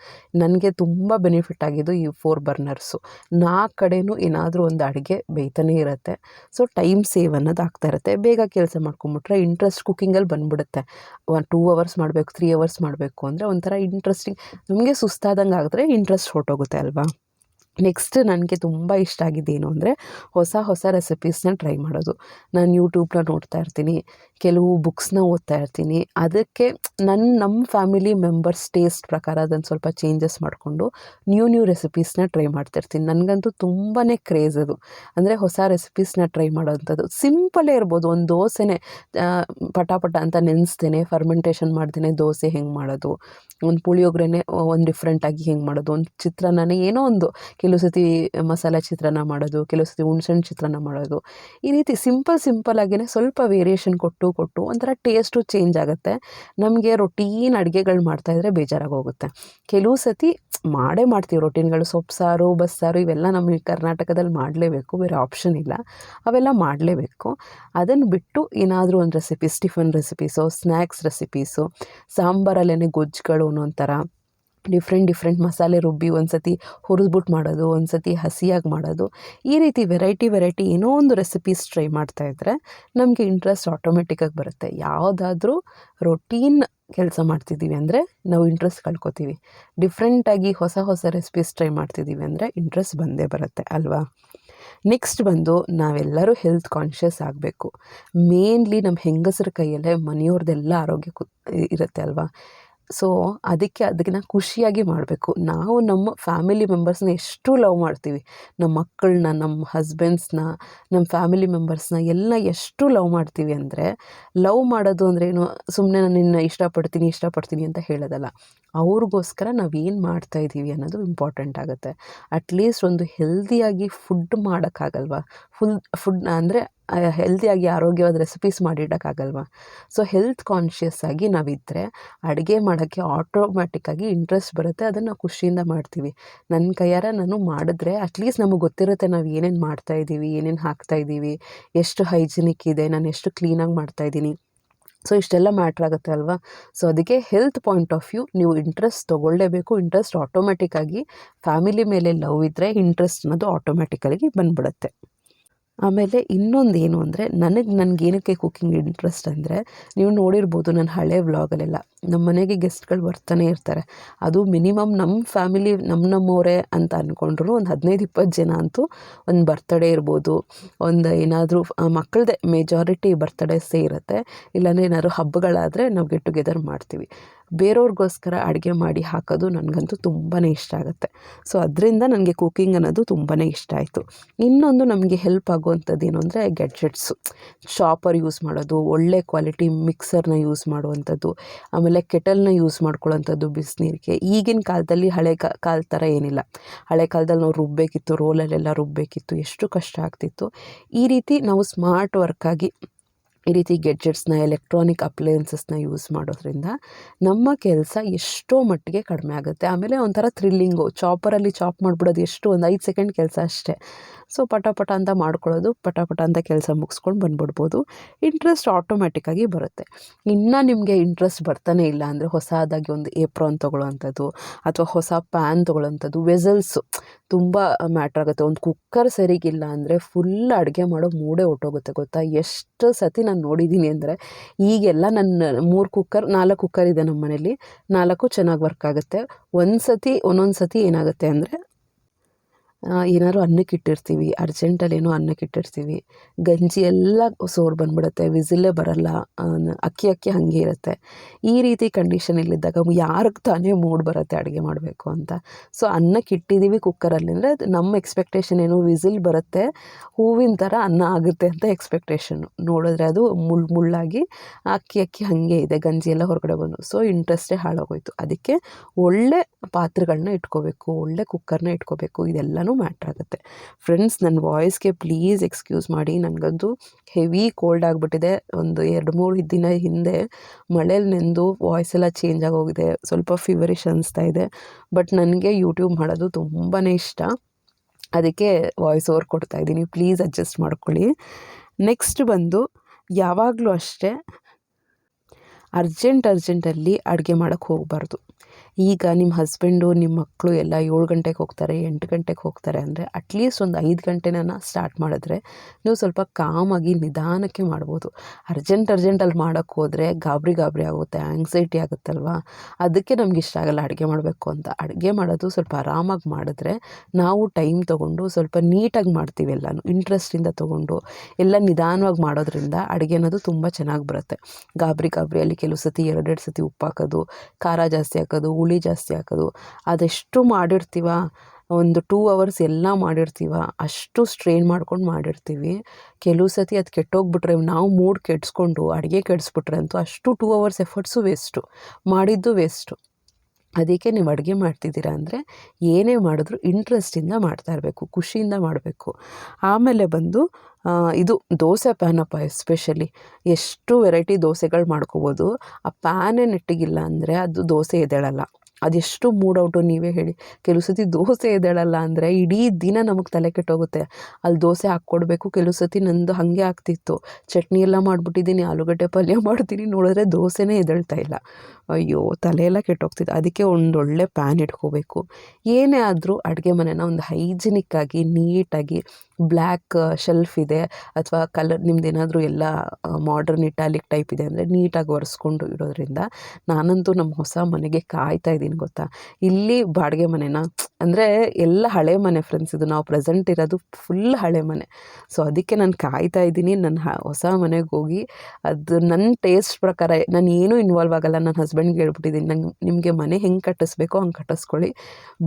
ನನಗೆ ತುಂಬ ಬೆನಿಫಿಟ್ ಆಗಿದ್ದು ಈ ಫೋರ್ ಬರ್ನರ್ಸು ನಾಲ್ಕು ಕಡೆಯೂ ಏನಾದರೂ ಒಂದು ಅಡುಗೆ ಬೇಯ್ತಾನೇ ಇರುತ್ತೆ. ಸೊ ಟೈಮ್ ಸೇವ್ ಅನ್ನೋದು ಆಗ್ತಾ ಇರುತ್ತೆ. ಬೇಗ ಕೆಲಸ ಮಾಡ್ಕೊಂಬಿಟ್ರೆ ಇಂಟ್ರೆಸ್ಟ್ ಕುಕ್ಕಿಂಗಲ್ಲಿ ಬಂದ್ಬಿಡುತ್ತೆ. ಒಂದು ಟೂ ಅವರ್ಸ್ ಮಾಡಬೇಕು ತ್ರೀ ಅವರ್ಸ್ ಮಾಡಬೇಕು ಅಂದರೆ ಒಂಥರ ಇಂಟ್ರೆಸ್ಟಿಂಗ್ ನಮಗೆ ಸುಸ್ತಾದಂಗೆ ಆಗಿದ್ರೆ ಇಂಟ್ರೆಸ್ಟ್ ಹೊರಟೋಗುತ್ತೆ ಅಲ್ವಾ? ನೆಕ್ಸ್ಟ್ ನನಗೆ ತುಂಬ ಇಷ್ಟ ಆಗಿದ್ದೇನು ಅಂದರೆ ಹೊಸ ಹೊಸ ರೆಸಿಪೀಸ್ನ ಟ್ರೈ ಮಾಡೋದು. ನಾನು ಯೂಟ್ಯೂಬ್ನ ನೋಡ್ತಾ ಇರ್ತೀನಿ. ಕೆಲವು ಬುಕ್ಸ್ನ ಓದ್ತಾ ಇರ್ತೀನಿ. ಅದಕ್ಕೆ ನನ್ನ ನಮ್ಮ ಫ್ಯಾಮಿಲಿ ಮೆಂಬರ್ಸ್ ಟೇಸ್ಟ್ ಪ್ರಕಾರ ಅದನ್ನು ಸ್ವಲ್ಪ ಚೇಂಜಸ್ ಮಾಡಿಕೊಂಡು ನ್ಯೂ ನ್ಯೂ ರೆಸಿಪೀಸ್ನ ಟ್ರೈ ಮಾಡ್ತಿರ್ತೀನಿ. ನನಗಂತೂ ತುಂಬಾ ಕ್ರೇಜ್ ಅದು. ಅಂದರೆ ಹೊಸ ರೆಸಿಪೀಸ್ನ ಟ್ರೈ ಮಾಡೋವಂಥದ್ದು ಸಿಂಪಲ್ಲೇ ಇರ್ಬೋದು. ಒಂದು ದೋಸೆನೇ ಪಟಾಪಟ ಪಟ ಅಂತ ನೆನೆಸ್ತೇನೆ ಫರ್ಮೆಂಟೇಷನ್ ಮಾಡ್ತೇನೆ ದೋಸೆ ಹೆಂಗೆ ಮಾಡೋದು? ಒಂದು ಪುಳಿಯೋಗರೆನೇ ಒಂದು ಡಿಫ್ರೆಂಟಾಗಿ ಹೆಂಗೆ ಮಾಡೋದು? ಒಂದು ಚಿತ್ರಾನ್ನನೇ ಏನೋ ಒಂದು. ಕೆಲವು ಸತಿ ಮಸಾಲೆ ಚಿತ್ರಾನ್ನ ಮಾಡೋದು, ಕೆಲವು ಸತಿ ಹುಣ್ಸೆಹಣ್ಣು ಚಿತ್ರಾನ್ನ ಮಾಡೋದು. ಈ ರೀತಿ ಸಿಂಪಲ್ ಸಿಂಪಲ್ ಆಗಿಯೇ ಸ್ವಲ್ಪ ವೇರಿಯೇಷನ್ ಕೊಟ್ಟು ಕೊಟ್ಟು ಒಂಥರ ಟೇಸ್ಟು ಚೇಂಜ್ ಆಗುತ್ತೆ. ನಮಗೆ ರೊಟೀನ್ ಅಡುಗೆಗಳು ಮಾಡ್ತಾಯಿದ್ರೆ ಬೇಜಾರಾಗೋಗುತ್ತೆ ಕೆಲವು ಸತಿ ಮಾಡೇ ಮಾಡ್ತೀವಿ ರೊಟೀನ್ಗಳು ಸೊಪ್ಪು ಸಾರು ಬಸ್ಸಾರು ಇವೆಲ್ಲ ನಮ್ಮ ಕರ್ನಾಟಕದಲ್ಲಿ ಮಾಡಲೇಬೇಕು, ಬೇರೆ ಆಪ್ಷನ್ ಇಲ್ಲ. ಅವೆಲ್ಲ ಮಾಡಲೇಬೇಕು. ಅದನ್ನು ಬಿಟ್ಟು ಏನಾದರೂ ಒಂದು recipes tiffin recipes snacks recipes ಸಾಂಬಾರಲ್ಲೇ ಗೊಜ್ಜುಗಳು ಒಂಥರ. ಡಿಫ್ರೆಂಟ್ ಡಿಫ್ರೆಂಟ್ ಮಸಾಲೆ ರುಬ್ಬಿ ಒಂದು ಸತಿ ಹುರಿದ್ಬಿಟ್ಟು ಮಾಡೋದು ಒಂದು ಸತಿ ಹಸಿಯಾಗಿ ಮಾಡೋದು. ಈ ರೀತಿ ವೆರೈಟಿ ವೆರೈಟಿ ಏನೋ ಒಂದು ರೆಸಿಪೀಸ್ ಟ್ರೈ ಮಾಡ್ತಾ ಇದ್ದರೆ ನಮಗೆ ಇಂಟ್ರೆಸ್ಟ್ ಆಟೋಮೆಟಿಕ್ಕಾಗಿ ಬರುತ್ತೆ. ಯಾವುದಾದ್ರೂ ರೊಟೀನ್ ಕೆಲಸ ಮಾಡ್ತಿದ್ದೀವಿ ಅಂದರೆ ನಾವು ಇಂಟ್ರೆಸ್ಟ್ ಕಳ್ಕೊತೀವಿ. ಡಿಫ್ರೆಂಟಾಗಿ ಹೊಸ ಹೊಸ ರೆಸಿಪೀಸ್ ಟ್ರೈ ಮಾಡ್ತಿದ್ದೀವಿ ಅಂದರೆ ಇಂಟ್ರೆಸ್ಟ್ ಬಂದೇ ಬರುತ್ತೆ ಅಲ್ವಾ? ನೆಕ್ಸ್ಟ್ ಬಂದು ನಾವೆಲ್ಲರೂ ಹೆಲ್ತ್ ಕಾನ್ಷಿಯಸ್ ಆಗಬೇಕು. ಮೇನ್ಲಿ ನಮ್ಮ ಹೆಂಗಸರ ಕೈಯಲ್ಲೇ ಮನೆಯವ್ರದ್ದೆಲ್ಲ ಆರೋಗ್ಯ ಇರುತ್ತೆ ಅಲ್ವಾ? ಸೊ ಅದಕ್ಕೆ ಅದನ್ನು ಖುಷಿಯಾಗಿ ಮಾಡಬೇಕು. ನಾವು ನಮ್ಮ ಫ್ಯಾಮಿಲಿ ಮೆಂಬರ್ಸ್ನ ಎಷ್ಟು ಲವ್ ಮಾಡ್ತೀವಿ. ನಮ್ಮ ಮಕ್ಕಳನ್ನ ನಮ್ಮ ಹಸ್ಬೆಂಡ್ಸ್ನ ನಮ್ಮ ಫ್ಯಾಮಿಲಿ ಮೆಂಬರ್ಸ್ನ ಎಲ್ಲ ಎಷ್ಟು ಲವ್ ಮಾಡ್ತೀವಿ ಅಂದರೆ ಲವ್ ಮಾಡೋದು ಅಂದರೆ ಏನು? ಸುಮ್ಮನೆ ನಾನು ನಿನ್ನ ಇಷ್ಟಪಡ್ತೀನಿ ಇಷ್ಟಪಡ್ತೀನಿ ಅಂತ ಹೇಳೋದಲ್ಲ. ಅವ್ರಿಗೋಸ್ಕರ ನಾವು ಏನು ಮಾಡ್ತಾಯಿದ್ದೀವಿ ಅನ್ನೋದು ಇಂಪಾರ್ಟೆಂಟ್ ಆಗುತ್ತೆ. ಅಟ್ಲೀಸ್ಟ್ ಒಂದು ಹೆಲ್ದಿಯಾಗಿ ಫುಡ್ ಮಾಡೋಕ್ಕಾಗಲ್ವಾ? ಫುಲ್ ಫುಡ್ ಅಂದರೆ ಹೆಲ್ದಿಯಾಗಿ ಆರೋಗ್ಯವಾದ ರೆಸಿಪೀಸ್ ಮಾಡಿಡೋಕ್ಕಾಗಲ್ವಾ ಸೊ ಹೆಲ್ತ್ ಕಾನ್ಷಿಯಸ್ ಆಗಿ ನಾವಿದ್ದರೆ ಅಡುಗೆ ಮಾಡೋಕ್ಕೆ ಆಟೋಮ್ಯಾಟಿಕ್ಕಾಗಿ ಇಂಟ್ರೆಸ್ಟ್ ಬರುತ್ತೆ, ಅದನ್ನು ಖುಷಿಯಿಂದ ಮಾಡ್ತೀವಿ. ನನ್ನ ಕೈಯಾರ ನಾನು ಮಾಡಿದ್ರೆ ಅಟ್ಲೀಸ್ಟ್ ನಮಗೆ ಗೊತ್ತಿರುತ್ತೆ ನಾವು ಏನೇನು ಮಾಡ್ತಾಯಿದ್ದೀವಿ ಏನೇನು ಹಾಕ್ತಾಯಿದ್ದೀವಿ ಎಷ್ಟು ಹೈಜಿನಿಕ್ ಇದೆ, ನಾನು ಎಷ್ಟು ಕ್ಲೀನಾಗಿ ಮಾಡ್ತಾಯಿದ್ದೀನಿ ಸೊ ಇಷ್ಟೆಲ್ಲ ಮ್ಯಾಟ್ರ್ ಆಗುತ್ತೆ ಅಲ್ವಾ? ಸೊ ಅದಕ್ಕೆ ಹೆಲ್ತ್ ಪಾಯಿಂಟ್ ಆಫ್ ವ್ಯೂ ನೀವು ಇಂಟ್ರೆಸ್ಟ್ ತೊಗೊಳ್ಳೇಬೇಕು ಇಂಟ್ರೆಸ್ಟ್ ಆಟೋಮೆಟಿಕ್ಕಾಗಿ ಫ್ಯಾಮಿಲಿ ಮೇಲೆ ಲವ್ ಇದ್ದರೆ ಇಂಟ್ರೆಸ್ಟ್ ಅನ್ನೋದು ಆಟೋಮೆಟಿಕಲಾಗಿ ಬಂದ್ಬಿಡುತ್ತೆ. ಆಮೇಲೆ ಇನ್ನೊಂದು ಏನು ಅಂದರೆ ನನಗೆ ನನಗೇನಕ್ಕೆ ಕುಕ್ಕಿಂಗ್ ಇಂಟ್ರೆಸ್ಟ್ ಅಂದರೆ ನೀವು ನೋಡಿರ್ಬೋದು ನನ್ನ ಹಳೆ ವ್ಲಾಗಲ್ಲೆಲ್ಲ ನಮ್ಮ ಮನೆಗೆ ಗೆಸ್ಟ್ಗಳು ಬರ್ತಾನೆ ಇರ್ತಾರೆ. ಅದು ಮಿನಿಮಮ್ ನಮ್ಮ ಫ್ಯಾಮಿಲಿ ನಮ್ಮ ನಮ್ಮವರೇ ಅಂತ ಅಂದ್ಕೊಂಡ್ರು ಒಂದು ಹದಿನೈದು ಇಪ್ಪತ್ತು ಜನ ಅಂತೂ ಒಂದು ಬರ್ತಡೇ ಇರ್ಬೋದು. ಒಂದು ಏನಾದರೂ ಮಕ್ಕಳದೇ ಮೆಜಾರಿಟಿ ಬರ್ತಡೇಸೇ ಇರುತ್ತೆ ಇಲ್ಲಾಂದರೆ ಏನಾದ್ರು ಹಬ್ಬಗಳಾದರೆ ನಾವು ಗೆಟ್ ಟುಗೆದರ್ ಮಾಡ್ತೀವಿ. ಬೇರೆಯವ್ರಿಗೋಸ್ಕರ ಅಡುಗೆ ಮಾಡಿ ಹಾಕೋದು ನನಗಂತೂ ತುಂಬಾ ಇಷ್ಟ ಆಗುತ್ತೆ. ಸೊ ಅದರಿಂದ ನನಗೆ ಕುಕ್ಕಿಂಗ್ ಅನ್ನೋದು ತುಂಬಾ ಇಷ್ಟ ಆಯಿತು. ಇನ್ನೊಂದು ನಮಗೆ ಹೆಲ್ಪ್ ಆಗುವಂಥದ್ದು ಏನು ಅಂದರೆ ಗ್ಯಾಡ್ಜೆಟ್ಸು ಶಾಪರ್ ಯೂಸ್ ಮಾಡೋದು, ಒಳ್ಳೆ ಕ್ವಾಲಿಟಿ ಮಿಕ್ಸರ್ನ ಯೂಸ್ ಮಾಡುವಂಥದ್ದು. ಆಮೇಲೆ ಕೆಟಲ್ನ ಯೂಸ್ ಮಾಡ್ಕೊಳ್ಳೋಂಥದ್ದು ಬಿಸಿನೀರಿಗೆ ಈಗಿನ ಕಾಲದಲ್ಲಿ ಹಳೆ ಕಾಲ ಥರ ಏನಿಲ್ಲ. ಹಳೆ ಕಾಲದಲ್ಲಿ ನಾವು ರುಬ್ಬಬೇಕಿತ್ತು ರೋಲಲ್ಲೆಲ್ಲ ರುಬ್ಬಬೇಕಿತ್ತು ಎಷ್ಟು ಕಷ್ಟ ಆಗ್ತಿತ್ತು. ಈ ರೀತಿ ನಾವು ಸ್ಮಾರ್ಟ್ ವರ್ಕಾಗಿ ಈ ರೀತಿ ಗೆಡ್ಜೆಟ್ಸ್ನ, ಎಲೆಕ್ಟ್ರಾನಿಕ್ ಅಪ್ಲಯನ್ಸಸ್ನ ಯೂಸ್ ಮಾಡೋದ್ರಿಂದ ನಮ್ಮ ಕೆಲಸ ಎಷ್ಟೋ ಮಟ್ಟಿಗೆ ಕಡಿಮೆ ಆಗುತ್ತೆ. ಆಮೇಲೆ ಒಂಥರ ಥ್ರಿಲ್ಲಿಂಗು, ಚಾಪರಲ್ಲಿ ಚಾಪ್ ಮಾಡಿಬಿಡೋದು ಎಷ್ಟು ಒಂದು ಐದು ಸೆಕೆಂಡ್ ಕೆಲಸ ಅಷ್ಟೇ. ಸೊ ಪಟ ಪಟ ಅಂತ ಮಾಡ್ಕೊಳ್ಳೋದು ಪಟ ಪಟ ಅಂತ ಕೆಲಸ ಮುಗಿಸ್ಕೊಂಡು ಬಂದ್ಬಿಡ್ಬೋದು. ಇಂಟ್ರೆಸ್ಟ್ ಆಟೋಮ್ಯಾಟಿಕ್ಕಾಗಿ ಬರುತ್ತೆ. ಇನ್ನೂ ನಿಮಗೆ ಇಂಟ್ರೆಸ್ಟ್ ಬರ್ತಾನೆ ಇಲ್ಲ ಅಂದರೆ ಹೊಸದಾಗಿ ಒಂದು ಏಪ್ರಾನ್ ತೊಗೊಳ್ಳೋವಂಥದ್ದು ಅಥವಾ ಹೊಸ ಪ್ಯಾನ್ ತೊಗೊಳ್ಳೋವಂಥದ್ದು, ವೆಸಲ್ಸು ತುಂಬ ಮ್ಯಾಟ್ರ್ ಆಗುತ್ತೆ. ಒಂದು ಕುಕ್ಕರ್ ಸರಿಗಿಲ್ಲ ಅಂದರೆ ಫುಲ್ ಅಡುಗೆ ಮಾಡೋ ಮೂಡೇ ಹೊಟ್ಟೋಗುತ್ತೆ ಗೊತ್ತಾ? ಎಷ್ಟು ಸತಿ ನಾನು ನೋಡಿದ್ದೀನಿ ಅಂದರೆ ಈಗೆಲ್ಲ ನನ್ನ ಮೂರು ಕುಕ್ಕರ್ ನಾಲ್ಕು ಕುಕ್ಕರ್ ಇದೆ ನಮ್ಮ ಮನೇಲಿ. ನಾಲ್ಕು ಚೆನ್ನಾಗಿ ವರ್ಕ್ ಆಗುತ್ತೆ. ಒಂದು ಸತಿ ಒಂದೊಂದು ಸತಿ ಏನಾಗುತ್ತೆ ಅಂದರೆ ಏನಾದ್ರು ಅನ್ನಕ್ಕೆ ಇಟ್ಟಿರ್ತೀವಿ ಅರ್ಜೆಂಟಲ್ಲಿ ಏನೋ ಅನ್ನಕ್ಕೆ ಇಟ್ಟಿರ್ತೀವಿ. ಗಂಜಿ ಎಲ್ಲ ಸೋರ್ ಬಂದ್ಬಿಡುತ್ತೆ ವಿಸಿಲ್ಲೇ ಬರಲ್ಲ ಅಕ್ಕಿ ಅಕ್ಕಿ ಹಾಗೆ ಇರುತ್ತೆ. ಈ ರೀತಿ ಕಂಡೀಷನ್ ಇಲ್ಲಿದ್ದಾಗ ಯಾರಿಗೆ ತಾನೇ ಮೂಡ್ ಬರುತ್ತೆ ಅಡುಗೆ ಮಾಡಬೇಕು ಅಂತ. ಸೊ ಅನ್ನಕ್ಕೆ ಇಟ್ಟಿದ್ದೀವಿ ಕುಕ್ಕರಲ್ಲಿ ಅಂದರೆ ಅದು ನಮ್ಮ ಎಕ್ಸ್ಪೆಕ್ಟೇಷನ್ ಏನು, ವಿಸಿಲ್ ಬರುತ್ತೆ, ಹೂವಿನ ಥರ ಅನ್ನ ಆಗುತ್ತೆ ಅಂತ ಎಕ್ಸ್ಪೆಕ್ಟೇಷನ್ನು ನೋಡಿದ್ರೆ ಅದು ಮುಳ್ಳು ಮುಳ್ಳಾಗಿ ಅಕ್ಕಿ ಅಕ್ಕಿ ಹಾಗೆ ಇದೆ, ಗಂಜಿ ಎಲ್ಲ ಹೊರಗಡೆ ಬಂದು. ಸೊ ಇಂಟ್ರೆಸ್ಟೇ ಹಾಳಾಗೋಯ್ತು. ಅದಕ್ಕೆ ಒಳ್ಳೆ ಪಾತ್ರೆಗಳನ್ನ ಇಟ್ಕೋಬೇಕು, ಒಳ್ಳೆ ಕುಕ್ಕರ್ನ ಇಟ್ಕೋಬೇಕು, ಇದೆಲ್ಲನೂ ಮ್ಯಾಟ್ರ್ ಆಗುತ್ತೆ. ಫ್ರೆಂಡ್ಸ್ ನನ್ನ ವಾಯ್ಸ್ಗೆ ಪ್ಲೀಸ್ ಎಕ್ಸ್ಕ್ಯೂಸ್ ಮಾಡಿ. ನನಗಂತೂ ಹೆವಿ ಕೋಲ್ಡ್ ಆಗಿಬಿಟ್ಟಿದೆ. ಒಂದು ಎರಡು ಮೂರು ದಿನ ಹಿಂದೆ ಮಳೇಲಿ ನೆಂದು ವಾಯ್ಸ್ ಎಲ್ಲ ಚೇಂಜ್ ಆಗೋಗಿದೆ. ಸ್ವಲ್ಪ ಫೀವರಿಶ್ ಅನಿಸ್ತಾ ಇದೆ. ಬಟ್ ನನಗೆ ಯೂಟ್ಯೂಬ್ ಮಾಡೋದು ತುಂಬಾ ಇಷ್ಟ. ಅದಕ್ಕೆ ವಾಯ್ಸ್ ಓವರ್ ಕೊಡ್ತಾ ಇದ್ದೀನಿ. ಪ್ಲೀಸ್ ಅಡ್ಜಸ್ಟ್ ಮಾಡ್ಕೊಳ್ಳಿ. ನೆಕ್ಸ್ಟ್ ಬಂದು ಯಾವಾಗಲೂ ಅಷ್ಟೇ ಅರ್ಜೆಂಟ್ ಅರ್ಜೆಂಟಲ್ಲಿ ಅಡುಗೆ ಮಾಡೋಕ್ಕೆ ಹೋಗಬಾರ್ದು. ಈಗ ನಿಮ್ಮ ಹಸ್ಬೆಂಡು ನಿಮ್ಮ ಮಕ್ಕಳು ಎಲ್ಲ ಏಳು ಗಂಟೆಗೆ ಹೋಗ್ತಾರೆ, ಎಂಟು ಗಂಟೆಗೆ ಹೋಗ್ತಾರೆ ಅಂದರೆ ಅಟ್ಲೀಸ್ಟ್ ಒಂದು ಐದು ಗಂಟೆನ ಸ್ಟಾರ್ಟ್ ಮಾಡಿದ್ರೆ ನೀವು ಸ್ವಲ್ಪ ಕಾಮಾಗಿ ನಿಧಾನಕ್ಕೆ ಮಾಡ್ಬೋದು. ಅರ್ಜೆಂಟ್ ಅರ್ಜೆಂಟಲ್ಲಿ ಮಾಡೋಕ್ಕೆ ಹೋದರೆ ಗಾಬರಿ ಗಾಬರಿ ಆಗುತ್ತೆ ಆ್ಯಂಗ್ಸೈಟಿ ಆಗುತ್ತಲ್ವಾ? ಅದಕ್ಕೆ ನಮ್ಗೆ ಇಷ್ಟ ಆಗಲ್ಲ ಅಡುಗೆ ಮಾಡಬೇಕು ಅಂತ. ಅಡುಗೆ ಮಾಡೋದು ಸ್ವಲ್ಪ ಆರಾಮಾಗಿ ಮಾಡಿದ್ರೆ ನಾವು ಟೈಮ್ ತೊಗೊಂಡು ಸ್ವಲ್ಪ ನೀಟಾಗಿ ಮಾಡ್ತೀವಿ ಎಲ್ಲನೂ ಇಂಟ್ರೆಸ್ಟಿಂದ ತೊಗೊಂಡು ಎಲ್ಲ ನಿಧಾನವಾಗಿ ಮಾಡೋದ್ರಿಂದ ಅಡುಗೆ ಅನ್ನೋದು ತುಂಬ ಚೆನ್ನಾಗಿ ಬರುತ್ತೆ. ಗಾಬರಿ ಗಾಬರಿಯಲ್ಲಿ ಕೆಲವು ಸತಿ ಎರಡೆರಡು ಸತಿ ಉಪ್ಪು ಹಾಕೋದು, ಖಾರ ಜಾಸ್ತಿ ಹಾಕೋದು ಜಾಸ್ತಿ ಹಾಕೋದು. ಅದೆಷ್ಟು ಮಾಡಿರ್ತೀವ? ಒಂದು ಟೂ ಅವರ್ಸ್ ಎಲ್ಲ ಮಾಡಿರ್ತೀವ? ಅಷ್ಟು ಸ್ಟ್ರೈನ್ ಮಾಡ್ಕೊಂಡು ಮಾಡಿರ್ತೀವಿ. ಕೆಲವು ಸತಿ ಅದು ಕೆಟ್ಟೋಗ್ಬಿಟ್ರೆ, ನಾವು ಮೂಡ್ ಕೆಡಿಸ್ಕೊಂಡು, ಅಡುಗೆ ಕೆಡಿಸ್ಬಿಟ್ರೆ ಅಂತೂ ಅಷ್ಟು ಟೂ ಅವರ್ಸ್ ಎಫರ್ಟ್ಸು ವೇಸ್ಟು ಮಾಡಿದ್ದು ವೇಸ್ಟು ಅದಕ್ಕೆ ನೀವು ಅಡುಗೆ ಮಾಡ್ತಿದ್ದೀರಾ ಅಂದರೆ, ಏನೇ ಮಾಡಿದ್ರು ಇಂಟ್ರೆಸ್ಟಿಂದ ಮಾಡ್ತಾ ಇರಬೇಕು, ಖುಷಿಯಿಂದ ಮಾಡಬೇಕು. ಆಮೇಲೆ ಬಂದು ಇದು ದೋಸೆ ಪ್ಯಾನಪ್ಪ ಎಸ್ಪೆಷಲಿ ಎಷ್ಟು ವೆರೈಟಿ ದೋಸೆಗಳು ಮಾಡ್ಕೋಬೋದು. ಆ ಪ್ಯಾನೇ ನೆಟ್ಟಿಗಿಲ್ಲ ಅಂದರೆ ಅದು ದೋಸೆ ಎದ್ದೇಳಲ್ಲ ಅದೆಷ್ಟು ಮೂಡ್ ಔಟು ನೀವೇ ಹೇಳಿ. ಕೆಲವು ಸತಿ ದೋಸೆ ಎದ್ದೇಳಲ್ಲ ಅಂದರೆ ಇಡೀ ದಿನ ನಮಗೆ ತಲೆ ಕೆಟ್ಟೋಗುತ್ತೆ. ಅಲ್ಲಿ ದೋಸೆ ಹಾಕ್ಕೊಡ್ಬೇಕು, ಕೆಲವು ಸತಿ ನಂದು ಹಾಗೆ ಆಗ್ತಿತ್ತು. ಚಟ್ನಿ ಎಲ್ಲ ಮಾಡಿಬಿಟ್ಟಿದ್ದೀನಿ, ಆಲೂಗಡ್ಡೆ ಪಲ್ಯ ಮಾಡ್ತೀನಿ, ನೋಡಿದ್ರೆ ದೋಸೆನೇ ಎದ್ದೇಳ್ತಾ ಇಲ್ಲ. ಅಯ್ಯೋ, ತಲೆಯೆಲ್ಲ ಕೆಟ್ಟೋಗ್ತಿದ್ದೆ ಅದಕ್ಕೆ ಒಂದೊಳ್ಳೆ ಪ್ಯಾನ್ ಇಟ್ಕೋಬೇಕು. ಏನೇ ಆದರೂ ಅಡುಗೆ ಮನೆನ ಒಂದು ಹೈಜಿನಿಕ್ಕಾಗಿ ನೀಟಾಗಿ ಬ್ಲ್ಯಾಕ್ ಶೆಲ್ಫ್ ಇದೆ, ಅಥವಾ ಕಲರ್ ನಿಮ್ದೇನಾದರೂ ಎಲ್ಲ ಮಾಡ್ರನ್ ಇಟಾಲಿಕ್ ಟೈಪ್ ಇದೆ ಅಂದರೆ ನೀಟಾಗಿ ಒರೆಸ್ಕೊಂಡು ಇಡೋದ್ರಿಂದ ನಾನಂತೂ ನಮ್ಮ ಹೊಸ ಮನೆಗೆ ಕಾಯ್ತಾ ಇದ್ದೀನಿ ಗೊತ್ತಾ. ಇಲ್ಲಿ ಬಾಡಿಗೆ ಮನೆನ, ಅಂದರೆ ಎಲ್ಲ ಹಳೆ ಮನೆ ಫ್ರೆಂಡ್ಸ್ ಇದು. ನಾವು ಪ್ರೆಸೆಂಟ್ ಇರೋದು ಫುಲ್ ಹಳೆ ಮನೆ. ಸೊ ಅದಕ್ಕೆ ನಾನು ಕಾಯ್ತಾ ಇದ್ದೀನಿ. ನನ್ನ ಹೊಸ ಮನೆಗೆ ಹೋಗಿ ಅದು ನನ್ನ ಟೇಸ್ಟ್ ಪ್ರಕಾರ, ನಾನು ಏನೂ ಇನ್ವಾಲ್ವ್ ಆಗಲ್ಲ. ನನ್ನ ಹಸ್ಬೆಂಡ್ಗೆ ಹೇಳ್ಬಿಟ್ಟಿದ್ದೀನಿ, ನಂಗೆ ನಿಮಗೆ ಮನೆ ಹೆಂಗೆ ಕಟ್ಟಿಸ್ಬೇಕೋ ಹಂಗೆ ಕಟ್ಟಿಸ್ಕೊಳ್ಳಿ.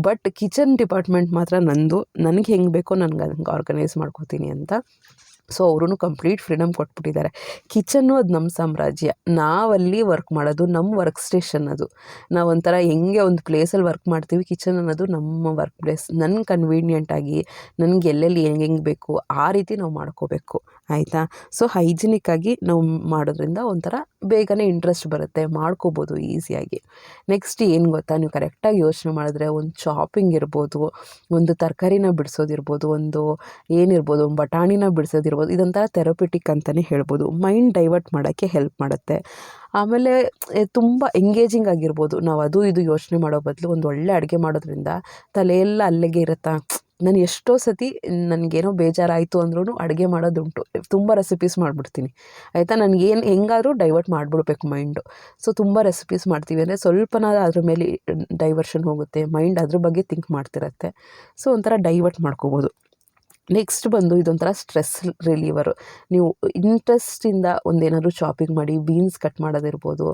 ಬಟ್ ಕಿಚನ್ ಡಿಪಾರ್ಟ್ಮೆಂಟ್ ಮಾತ್ರ ನಂದು. ನನಗೆ ಹೆಂಗೆ ಬೇಕೋ ನನಗೆ ಹಂಗೆ ಆರ್ಗನೈಸ್ ಮಾಡ್ಕೋತೀನಿ ಅಂತ. ಸೊ ಅವ್ರೂ ಕಂಪ್ಲೀಟ್ ಫ್ರೀಡಮ್ ಕೊಟ್ಬಿಟ್ಟಿದ್ದಾರೆ. ಕಿಚನ್ನು ಅದು ನಮ್ಮ ಸಾಮ್ರಾಜ್ಯ. ನಾವಲ್ಲಿ ವರ್ಕ್ ಮಾಡೋದು ನಮ್ಮ ವರ್ಕ್ ಸ್ಟೇಷನ್ ಅದು. ನಾವು ಹೆಂಗೆ ಒಂದು ಪ್ಲೇಸಲ್ಲಿ ವರ್ಕ್ ಮಾಡ್ತೀವಿ ಕಿಚನ್ ಅನ್ನೋದು ನಮ್ಮ ವರ್ಕ್ ಪ್ಲೇಸ್ ನನ್ನ ಕನ್ವೀನಿಯೆಂಟಾಗಿ ನನಗೆ ಎಲ್ಲೆಲ್ಲಿ ಹೆಂಗೆ ಹೆಂಗೆ ಬೇಕು ಆ ರೀತಿ ನಾವು ಮಾಡ್ಕೋಬೇಕು. ಆಯಿತಾ? ಸೊ ಹೈಜಿನಿಕ್ಕಾಗಿ ನಾವು ಮಾಡೋದ್ರಿಂದ ಒಂಥರ ಬೇಗನೆ ಇಂಟ್ರೆಸ್ಟ್ ಬರುತ್ತೆ, ಮಾಡ್ಕೋಬೋದು ಈಸಿಯಾಗಿ ನೆಕ್ಸ್ಟ್ ಏನು ಗೊತ್ತಾ? ನೀವು ಕರೆಕ್ಟಾಗಿ ಯೋಚನೆ ಮಾಡಿದ್ರೆ ಒಂದು ಶಾಪಿಂಗ್ ಇರ್ಬೋದು, ಒಂದು ತರಕಾರಿನ ಬಿಡಿಸೋದಿರ್ಬೋದು, ಒಂದು ಏನಿರ್ಬೋದು, ಒಂದು ಬಟಾಣಿನ ಬಿಡಿಸೋದಿರ್ಬೋದು, ಇದೊಂಥರ ಥೆರಪಿಟಿಕ್ ಅಂತಲೇ ಹೇಳ್ಬೋದು. ಮೈಂಡ್ ಡೈವರ್ಟ್ ಮಾಡೋಕ್ಕೆ ಹೆಲ್ಪ್ ಮಾಡುತ್ತೆ. ಆಮೇಲೆ ತುಂಬ ಎಂಗೇಜಿಂಗ್ ಆಗಿರ್ಬೋದು. ನಾವು ಅದು ಇದು ಯೋಚನೆ ಮಾಡೋ ಬದಲು ಒಂದು ಒಳ್ಳೆ ಅಡುಗೆ ಮಾಡೋದ್ರಿಂದ ತಲೆಯೆಲ್ಲ ಅಲ್ಲಿಗೆ ಇರುತ್ತಾ? ನಾನು ಎಷ್ಟೋ ಸತಿ ನನಗೇನೋ ಬೇಜಾರಾಯಿತು ಅಂದ್ರೂ ಅಡುಗೆ ಮಾಡೋದುಂಟು. ತುಂಬ ರೆಸಿಪೀಸ್ ಮಾಡಿಬಿಡ್ತೀನಿ. ಆಯಿತಾ? ನನಗೇನು ಹೆಂಗಾದರೂ ಡೈವರ್ಟ್ ಮಾಡಿಬಿಡ್ಬೇಕು ಮೈಂಡು ಸೊ ತುಂಬ ರೆಸಿಪೀಸ್ ಮಾಡ್ತೀವಿ. ಅಂದರೆ ಸ್ವಲ್ಪನಾದ್ರೂ ಅದ್ರ ಮೇಲೆ ಡೈವರ್ಷನ್ ಹೋಗುತ್ತೆ. ಮೈಂಡ್ ಅದ್ರ ಬಗ್ಗೆ ಥಿಂಕ್ ಮಾಡ್ತಿರತ್ತೆ. ಸೊ ಒಂಥರ ಡೈವರ್ಟ್ ಮಾಡ್ಕೋಬೋದು. ನೆಕ್ಸ್ಟ್ ಬಂದು ಇದೊಂಥರ ಸ್ಟ್ರೆಸ್ ರಿಲೀವರು ನೀವು ಇಂಟ್ರೆಸ್ಟಿಂದ ಒಂದೇನಾದ್ರು ಶಾಪಿಂಗ್ ಮಾಡಿ ಬೀನ್ಸ್ ಕಟ್ ಮಾಡೋದಿರ್ಬೋದು,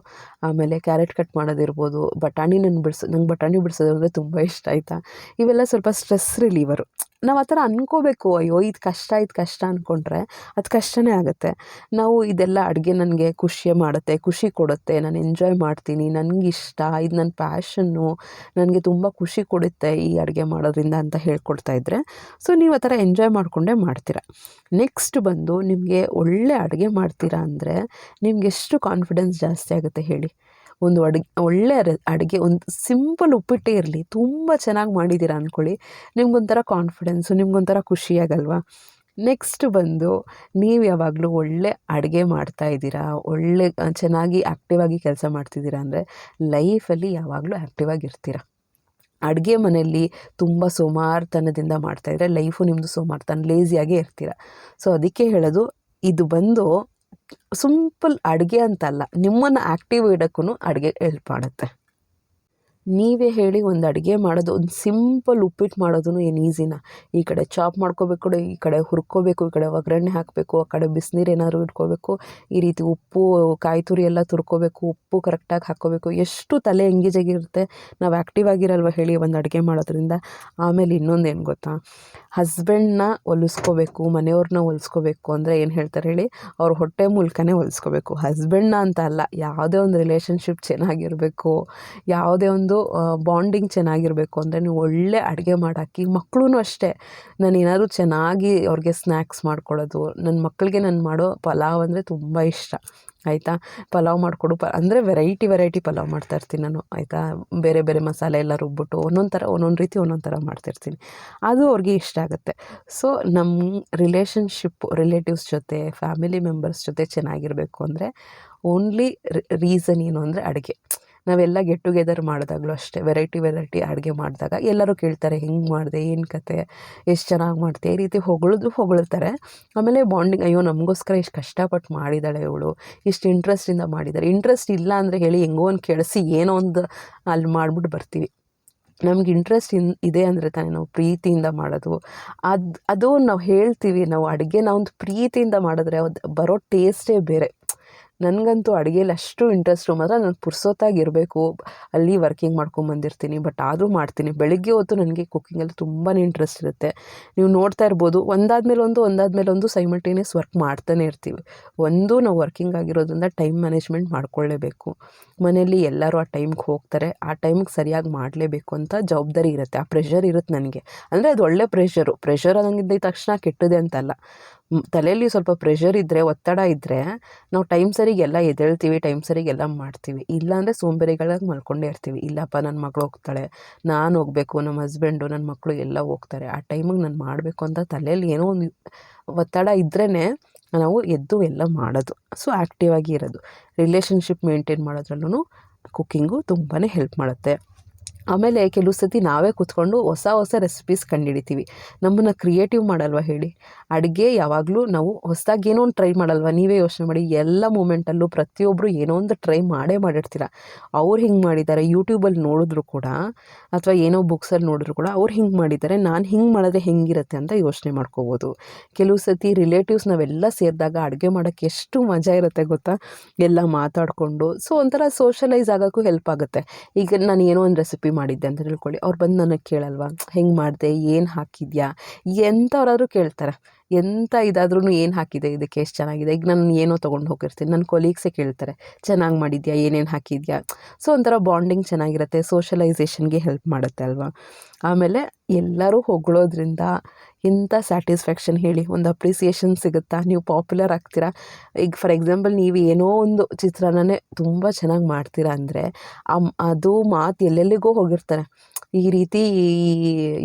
ಆಮೇಲೆ ಕ್ಯಾರೆಟ್ ಕಟ್ ಮಾಡೋದಿರ್ಬೋದು ಬಟಾಣಿ ನನ್ನ ಬಿಡ್ಸೋ, ನಂಗೆ ಬಟಾಣಿ ಬಿಡಿಸೋದು ಅಂದರೆ ತುಂಬ ಇಷ್ಟ, ಆಯಿತಾ? ಇವೆಲ್ಲ ಸ್ವಲ್ಪ ಸ್ಟ್ರೆಸ್ ರಿಲೀವರು ನಾವು ಆ ಥರ ಅನ್ಕೋಬೇಕು, ಅಯ್ಯೋ, ಇದು ಕಷ್ಟ ಇದು ಕಷ್ಟ ಅಂದ್ಕೊಂಡ್ರೆ ಅದು ಕಷ್ಟನೇ ಆಗುತ್ತೆ. ನಾವು ಇದೆಲ್ಲ ಅಡುಗೆ ನನಗೆ ಖುಷಿ ಮಾಡುತ್ತೆ, ಖುಷಿ ಕೊಡುತ್ತೆ, ನಾನು ಎಂಜಾಯ್ ಮಾಡ್ತೀನಿ, ನನಗಿಷ್ಟ, ಇದು ನನ್ನ ಪ್ಯಾಷನ್ನು ನನಗೆ ತುಂಬ ಖುಷಿ ಕೊಡುತ್ತೆ ಈ ಅಡುಗೆ ಮಾಡೋದ್ರಿಂದ ಅಂತ ಹೇಳ್ಕೊಡ್ತಾ ಇದ್ದರೆ ಸೊ ನೀವು ಆ ಥರ ಎಂಜಾಯ್ ಮಾಡಿಕೊಂಡೇ ಮಾಡ್ತೀರಾ. ನೆಕ್ಸ್ಟ್ ಬಂದು ನಿಮಗೆ ಒಳ್ಳೆ ಅಡುಗೆ ಮಾಡ್ತೀರಾ ಅಂದರೆ ನಿಮ್ಗೆ ಎಷ್ಟು ಕಾನ್ಫಿಡೆನ್ಸ್ ಜಾಸ್ತಿ ಆಗುತ್ತೆ ಹೇಳಿ. ಒಂದು ಅಡುಗೆ, ಒಳ್ಳೆ ಅಡುಗೆ ಒಂದು ಸಿಂಪಲ್ ಉಪ್ಪಿಟ್ಟೇ ಇರಲಿ, ತುಂಬ ಚೆನ್ನಾಗಿ ಮಾಡಿದ್ದೀರ ಅಂದ್ಕೊಳ್ಳಿ ನಿಮಗೊಂಥರ ಕಾನ್ಫಿಡೆನ್ಸು, ನಿಮ್ಗೊಂಥರ ಖುಷಿಯಾಗಲ್ವಾ? ನೆಕ್ಸ್ಟ್ ಬಂದು, ನೀವು ಯಾವಾಗಲೂ ಒಳ್ಳೆ ಅಡುಗೆ ಮಾಡ್ತಾ ಇದ್ದೀರಾ? ಒಳ್ಳೆ ಚೆನ್ನಾಗಿ ಆ್ಯಕ್ಟಿವಾಗಿ ಕೆಲಸ ಮಾಡ್ತಿದ್ದೀರಾ ಅಂದರೆ, ಲೈಫಲ್ಲಿ ಯಾವಾಗಲೂ ಆ್ಯಕ್ಟಿವ್ ಆಗಿರ್ತೀರ ಅಡುಗೆ ಮನೆಯಲ್ಲಿ ತುಂಬ ಸೋಮಾರ್ತನದಿಂದ ಮಾಡ್ತಾಯಿದ್ರೆ ಲೈಫು ನಿಮ್ಮದು ಸೋಮಾರ್ತನ ಲೇಸಿಯಾಗೇ ಇರ್ತೀರ. ಸೊ, ಅದಕ್ಕೆ ಹೇಳೋದು, ಇದು ಬಂದು ಸಿಂಪಲ್ ಅಡುಗೆ ಅಂತಲ್ಲ ನಿಮ್ಮನ್ನು ಆ್ಯಕ್ಟಿವ್ ಇಡೋಕ್ಕೂ ಅಡುಗೆ ಹೆಲ್ಪ್ ಮಾಡುತ್ತೆ ನೀವೇ ಹೇಳಿ ಒಂದು ಅಡುಗೆ ಮಾಡೋದು, ಒಂದು ಸಿಂಪಲ್ ಉಪ್ಪಿಟ್ಟು ಮಾಡೋದು ಏನು ಈಸಿನ ಈ ಕಡೆ ಚಾಪ್ ಮಾಡ್ಕೋಬೇಕು ಈ ಕಡೆ ಹುರ್ಕೋಬೇಕು, ಈ ಕಡೆ ಒಗ್ಗರಣೆ ಹಾಕಬೇಕು, ಆ ಕಡೆ ಬಿಸಿನೀರು ಏನಾದ್ರು ಇಟ್ಕೋಬೇಕು, ಈ ರೀತಿ ಉಪ್ಪು, ಕಾಯಿ ತುರಿ ಎಲ್ಲ ತುರ್ಕೋಬೇಕು, ಉಪ್ಪು ಕರೆಕ್ಟಾಗಿ ಹಾಕ್ಕೋಬೇಕು. ಎಷ್ಟು ತಲೆ ಎಂಗೇಜ್ ಆಗಿರುತ್ತೆ ನಾವು ಆ್ಯಕ್ಟಿವ್ ಆಗಿರಲ್ವ ಹೇಳಿ ಒಂದು ಅಡುಗೆ ಮಾಡೋದ್ರಿಂದ. ಆಮೇಲೆ ಇನ್ನೊಂದು ಏನು ಗೊತ್ತಾ? ಹಸ್ಬೆಂಡ್ನ ಹೊಲಿಸ್ಕೋಬೇಕು ಮನೆಯವ್ರನ್ನ ಒಲಿಸ್ಕೋಬೇಕು ಅಂದರೆ ಏನು ಹೇಳ್ತಾರೆ ಹೇಳಿ, ಅವ್ರ ಹೊಟ್ಟೆ ಮೂಲಕನೇ ಒಲಿಸ್ಕೋಬೇಕು ಹಸ್ಬೆಂಡ್ನ ಅಂತ ಅಲ್ಲ, ಯಾವುದೇ ಒಂದು ರಿಲೇಷನ್ಶಿಪ್ ಚೆನ್ನಾಗಿರಬೇಕು, ಯಾವುದೇ ಒಂದು ಬಾಂಡಿಂಗ್ ಚೆನ್ನಾಗಿರಬೇಕು ಅಂದರೆ ನೀವು ಒಳ್ಳೆ ಅಡುಗೆ ಮಾಡಾಕಿ ಮಕ್ಕಳು ಅಷ್ಟೇ. ನಾನು ಏನಾದರೂ ಚೆನ್ನಾಗಿ ಅವ್ರಿಗೆ ಸ್ನ್ಯಾಕ್ಸ್ ಮಾಡ್ಕೊಳ್ಳೋದು ನನ್ನ ಮಕ್ಕಳಿಗೆ ನಾನು ಮಾಡೋ ಪಲಾವ್ ಅಂದರೆ ತುಂಬ ಇಷ್ಟ. ಆಯಿತಾ? ಪಲಾವ್ ಮಾಡಿಕೊಡು, ಪ, ಅಂದರೆ ವೆರೈಟಿ ವೆರೈಟಿ ಪಲಾವ್ ಮಾಡ್ತಾಯಿರ್ತೀನಿ ನಾನು. ಆಯಿತಾ? ಬೇರೆ ಬೇರೆ ಮಸಾಲೆ ಎಲ್ಲ ರುಬ್ಬಿಟ್ಟು ಒಂದೊಂದು ಥರ ಒಂದೊಂದು ರೀತಿ ಒಂದೊಂದು ಥರ ಮಾಡ್ತಿರ್ತೀನಿ ಅದು ಅವ್ರಿಗೆ ಇಷ್ಟ ಆಗುತ್ತೆ. ಸೊ ನಮ್ಮ ರಿಲೇಷನ್ಶಿಪ್ ರಿಲೇಟಿವ್ಸ್ ಜೊತೆ ಫ್ಯಾಮಿಲಿ ಮೆಂಬರ್ಸ್ ಜೊತೆ ಚೆನ್ನಾಗಿರಬೇಕು ಅಂದರೆ ಓನ್ಲಿ ರೀಸನ್ ಏನು ಅಂದರೆ ಅಡುಗೆ. ನಾವೆಲ್ಲ ಗೆಟ್ ಟುಗೆದರ್ ಮಾಡಿದಾಗಲೂ ಅಷ್ಟೇ ವೆರೈಟಿ ವೆರೈಟಿ ಅಡುಗೆ ಮಾಡಿದಾಗ ಎಲ್ಲರೂ ಕೇಳ್ತಾರೆ, ಹೆಂಗೆ ಮಾಡಿದೆ, ಏನು ಕತೆ, ಎಷ್ಟು ಚೆನ್ನಾಗಿ ಮಾಡ್ತೆ ಈ ರೀತಿ ಹೊಗಳಿದ್ರು ಹೊಗಳ್ತಾರೆ. ಆಮೇಲೆ ಬಾಂಡಿಂಗ್ ಅಯ್ಯೋ, ನಮಗೋಸ್ಕರ ಇಷ್ಟು ಕಷ್ಟಪಟ್ಟು ಮಾಡಿದ್ದಾಳೆ ಇವಳು, ಇಷ್ಟು ಇಂಟ್ರೆಸ್ಟಿಂದ ಮಾಡಿದ್ದಾರೆ ಇಂಟ್ರೆಸ್ಟ್ ಇಲ್ಲ ಅಂದರೆ ಹೇಳಿ ಹೆಂಗೋ ಒಂದು ಕೆಡಿಸಿ ಏನೋ ಒಂದು ಅಲ್ಲಿ ಮಾಡಿಬಿಟ್ಟು ಬರ್ತೀವಿ. ನಮ್ಗೆ ಇಂಟ್ರೆಸ್ಟ್ ಇನ್, ಇದೆ ಅಂದರೆ ತಾನೇ ನಾವು ಪ್ರೀತಿಯಿಂದ ಮಾಡೋದು. ಅದು ಅದು ನಾವು ಹೇಳ್ತೀವಿ, ನಾವು ಅಡುಗೆನ ಒಂದು ಪ್ರೀತಿಯಿಂದ ಮಾಡಿದ್ರೆ ಅದು ಬರೋ ಟೇಸ್ಟೇ ಬೇರೆ. ನನಗಂತೂ ಅಡುಗೆಯಲ್ಲಿ ಅಷ್ಟು ಇಂಟ್ರೆಸ್ಟು ಮಾತ್ರ ನಾನು ಪುರ್ಸೊತ್ತಾಗಿರಬೇಕು. ಅಲ್ಲಿ ವರ್ಕಿಂಗ್ ಮಾಡ್ಕೊಂಬಂದಿರ್ತೀನಿ ಬಟ್ ಆದರೂ ಮಾಡ್ತೀನಿ. ಬೆಳಗ್ಗೆ ಹೊತ್ತು ನನಗೆ ಕುಕ್ಕಿಂಗಲ್ಲಿ ತುಂಬಾ ಇಂಟ್ರೆಸ್ಟ್ ಇರುತ್ತೆ. ನೀವು ನೋಡ್ತಾ ಇರ್ಬೋದು, ಒಂದಾದ್ಮೇಲೆ ಒಂದು ಒಂದಾದ್ಮೇಲೆ ಒಂದು ಸೈಮಲ್ಟೇನಿಯಸ್ ವರ್ಕ್ ಮಾಡ್ತಾನೆ ಇರ್ತೀವಿ. ಒಂದು, ನಾವು ವರ್ಕಿಂಗ್ ಆಗಿರೋದ್ರಿಂದ ಟೈಮ್ ಮ್ಯಾನೇಜ್ಮೆಂಟ್ ಮಾಡ್ಕೊಳ್ಳೇಬೇಕು. ಮನೆಯಲ್ಲಿ ಎಲ್ಲರೂ ಆ ಟೈಮ್ಗೆ ಹೋಗ್ತಾರೆ, ಆ ಟೈಮ್ಗೆ ಸರಿಯಾಗಿ ಮಾಡಲೇಬೇಕು ಅಂತ ಜವಾಬ್ದಾರಿ ಇರುತ್ತೆ. ಆ ಪ್ರೆಷರ್ ಇರುತ್ತೆ ನನಗೆ. ಅಂದರೆ ಅದು ಒಳ್ಳೆ ಪ್ರೆಷರು ಪ್ರೆಷರ್ ಅನ್ನೋಂಗಿದ್ದ ತಕ್ಷಣ ಕೆಟ್ಟದೆ ಅಂತಲ್ಲ. ತಲೆಯಲ್ಲಿ ಸ್ವಲ್ಪ ಪ್ರೆಷರ್ ಇದ್ದರೆ ಒತ್ತಡ ಇದ್ದರೆ ನಾವು ಟೈಮ್ ಸರಿಗೆ ಎಲ್ಲ ಎದ್ದೇಳ್ತೀವಿ ಟೈಮ್ ಸರಿಗೆ ಎಲ್ಲ ಮಾಡ್ತೀವಿ. ಇಲ್ಲಾಂದರೆ ಸೋಂಬೇರಿಗಳಾಗಿ ಮಲ್ಕೊಂಡೇ ಇರ್ತೀವಿ. ಇಲ್ಲಪ್ಪ ನನ್ನ ಮಗಳು ಹೋಗ್ತಾಳೆ. ನಾನು ಹೋಗಬೇಕು, ನಮ್ಮ ಹಸ್ಬೆಂಡು ನನ್ನ ಮಕ್ಕಳು ಎಲ್ಲ ಹೋಗ್ತಾರೆ. ಆ ಟೈಮಿಗೆ ನಾನು ಮಾಡಬೇಕು ಅಂತ ತಲೆಯಲ್ಲಿ ಏನೋ ಒಂದು ಒತ್ತಡ ಇದ್ರೇ ನಾವು ಎದ್ದು ಎಲ್ಲ ಮಾಡೋದು. ಸೊ ಆ್ಯಕ್ಟಿವ್ ಆಗಿ ಇರೋದು. ರಿಲೇಷನ್ಶಿಪ್ ಮೇಂಟೈನ್ ಮಾಡೋದ್ರಲ್ಲೂ ಕುಕ್ಕಿಂಗು ತುಂಬಾ ಹೆಲ್ಪ್ ಮಾಡುತ್ತೆ. ಆಮೇಲೆ ಕೆಲವು ಸತಿ ನಾವೇ ಕೂತ್ಕೊಂಡು ಹೊಸ ಹೊಸ ರೆಸಿಪೀಸ್ ಕಂಡುಹಿಡಿತೀವಿ ನಮ್ಮನ್ನು ಕ್ರಿಯೇಟಿವ್ ಮಾಡಲ್ವಾ ಹೇಳಿ? ಅಡುಗೆ ಯಾವಾಗಲೂ ನಾವು ಹೊಸದಾಗಿ ಏನೋ ಒಂದು ಟ್ರೈ ಮಾಡಲ್ವಾ? ನೀವೇ ಯೋಚನೆ ಮಾಡಿ. ಎಲ್ಲ ಮೂಮೆಂಟಲ್ಲೂ ಪ್ರತಿಯೊಬ್ಬರು ಏನೋ ಒಂದು ಟ್ರೈ ಮಾಡೇ ಮಾಡಿರ್ತೀರ. ಅವ್ರು ಹಿಂಗೆ ಮಾಡಿದ್ದಾರೆ ಯೂಟ್ಯೂಬಲ್ಲಿ ನೋಡಿದ್ರು ಕೂಡ ಅಥವಾ ಏನೋ ಬುಕ್ಸಲ್ಲಿ ನೋಡಿದ್ರು ಕೂಡ ಅವ್ರು ಹಿಂಗೆ ಮಾಡಿದ್ದಾರೆ ನಾನು ಹಿಂಗೆ ಮಾಡಿದ್ರೆ ಹೆಂಗಿರುತ್ತೆ ಅಂತ ಯೋಚನೆ ಮಾಡ್ಕೋಬೋದು. ಕೆಲವು ಸತಿ ರಿಲೇಟಿವ್ಸ್ ನಾವೆಲ್ಲ ಸೇರಿದಾಗ ಅಡುಗೆ ಮಾಡೋಕ್ಕೆ ಎಷ್ಟು ಮಜಾ ಇರುತ್ತೆ ಗೊತ್ತಾ? ಎಲ್ಲ ಮಾತಾಡಿಕೊಂಡು. ಸೊ ಒಂಥರ ಸೋಷಲೈಸ್ ಆಗೋಕ್ಕೂ ಹೆಲ್ಪ್ ಆಗುತ್ತೆ. ಈಗ ನಾನು ಏನೋ ಒಂದು ರೆಸಿಪಿ ಮಾಡಿದ್ದೆ ಅಂತ ತಿಳ್ಕೊಳ್ಳಿ. ಅವ್ರು ಬಂದು ನನಗೆ ಕೇಳಲ್ವಾ ಹೆಂಗೆ ಮಾಡಿದೆ ಏನು ಹಾಕಿದ್ಯಾ? ಎಂಥವ್ರಾದ್ರೂ ಕೇಳ್ತಾರೆ. ಎಂಥ ಇದಾದ್ರೂ ಏನು ಹಾಕಿದೆ? ಇದಕ್ಕೆ ಎಷ್ಟು ಚೆನ್ನಾಗಿದೆ? ಈಗ ನಾನು ಏನೋ ತೊಗೊಂಡು ಹೋಗಿರ್ತೀನಿ. ನನ್ನ ಕೊಲೀಗ್ಸೇ ಕೇಳ್ತಾರೆ, ಚೆನ್ನಾಗಿ ಮಾಡಿದ್ಯಾ? ಏನೇನು ಹಾಕಿದ್ಯಾ? ಸೊ ಒಂಥರ ಬಾಂಡಿಂಗ್ ಚೆನ್ನಾಗಿರುತ್ತೆ. ಸೋಷಲೈಸೇಷನ್ಗೆ ಹೆಲ್ಪ್ ಮಾಡುತ್ತೆ ಅಲ್ವಾ? ಆಮೇಲೆ ಎಲ್ಲರೂ ಹೊಗಳೋದ್ರಿಂದ ಇಂಥ ಸ್ಯಾಟಿಸ್ಫ್ಯಾಕ್ಷನ್ ಹೇಳಿ, ಒಂದು ಅಪ್ರಿಸಿಯೇಷನ್ ಸಿಗುತ್ತಾ? ನೀವು ಪಾಪ್ಯುಲರ್ ಆಗ್ತೀರಾ? ಈಗ ಫಾರ್ ಎಕ್ಸಾಂಪಲ್ ನೀವು ಏನೋ ಒಂದು ಚಿತ್ರಾನ್ನನೇ ತುಂಬ ಚೆನ್ನಾಗಿ ಮಾಡ್ತೀರಾ ಅಂದರೆ ಅದು ಮಾತು ಎಲ್ಲೆಲ್ಲಿಗೋ ಹೋಗಿರ್ತಾರೆ. ಈ ರೀತಿ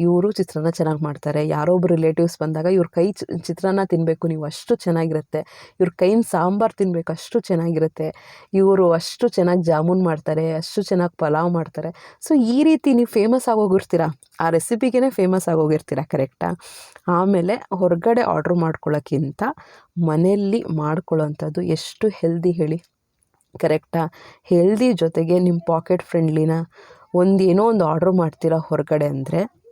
ಇವರು ಚಿತ್ರಾನ್ನ ಚೆನ್ನಾಗಿ ಮಾಡ್ತಾರೆ. ಯಾರೋ ಒಬ್ಬ ರಿಲೇಟಿವ್ಸ್ ಬಂದಾಗ ಇವ್ರ ಕೈ ಚಿತ್ರಾನ್ನ ತಿನ್ನಬೇಕು ನೀವು ಅಷ್ಟು ಚೆನ್ನಾಗಿರುತ್ತೆ. ಇವ್ರ ಕೈನ ಸಾಂಬಾರು ತಿನ್ನಬೇಕು ಅಷ್ಟು ಚೆನ್ನಾಗಿರುತ್ತೆ. ಇವರು ಅಷ್ಟು ಚೆನ್ನಾಗಿ ಜಾಮೂನ್ ಮಾಡ್ತಾರೆ, ಅಷ್ಟು ಚೆನ್ನಾಗಿ ಪಲಾವ್ ಮಾಡ್ತಾರೆ. ಸೊ, ಈ ರೀತಿ ನೀವು ಫೇಮಸ್ ಆಗೋಗಿರ್ತೀರ? ಆ ರೆಸಿಪಿಗೇ ಫೇಮಸ್ ಆಗೋಗಿರ್ತೀರ ಕರೆಕ್ಟಾ ಆಮೇಲೆ ಹೊರಗಡೆ ಆರ್ಡ್ರ್ ಮಾಡ್ಕೊಳ್ಳೋಕ್ಕಿಂತ ಮನೆಯಲ್ಲಿ ಮಾಡ್ಕೊಳ್ಳೋವಂಥದ್ದು ಎಷ್ಟು ಹೆಲ್ದಿ ಹೇಳಿ. ಕರೆಕ್ಟಾ ಹೆಲ್ದಿ ಜೊತೆಗೆ ನಿಮ್ಮ ಪಾಕೆಟ್ ಫ್ರೆಂಡ್ಲಿನ ಒಂದು ಏನೋ ಒಂದು ಆರ್ಡ್ರ್ ಮಾಡ್ತೀರಾ ಹೊರಗಡೆ ಅಂದರೆ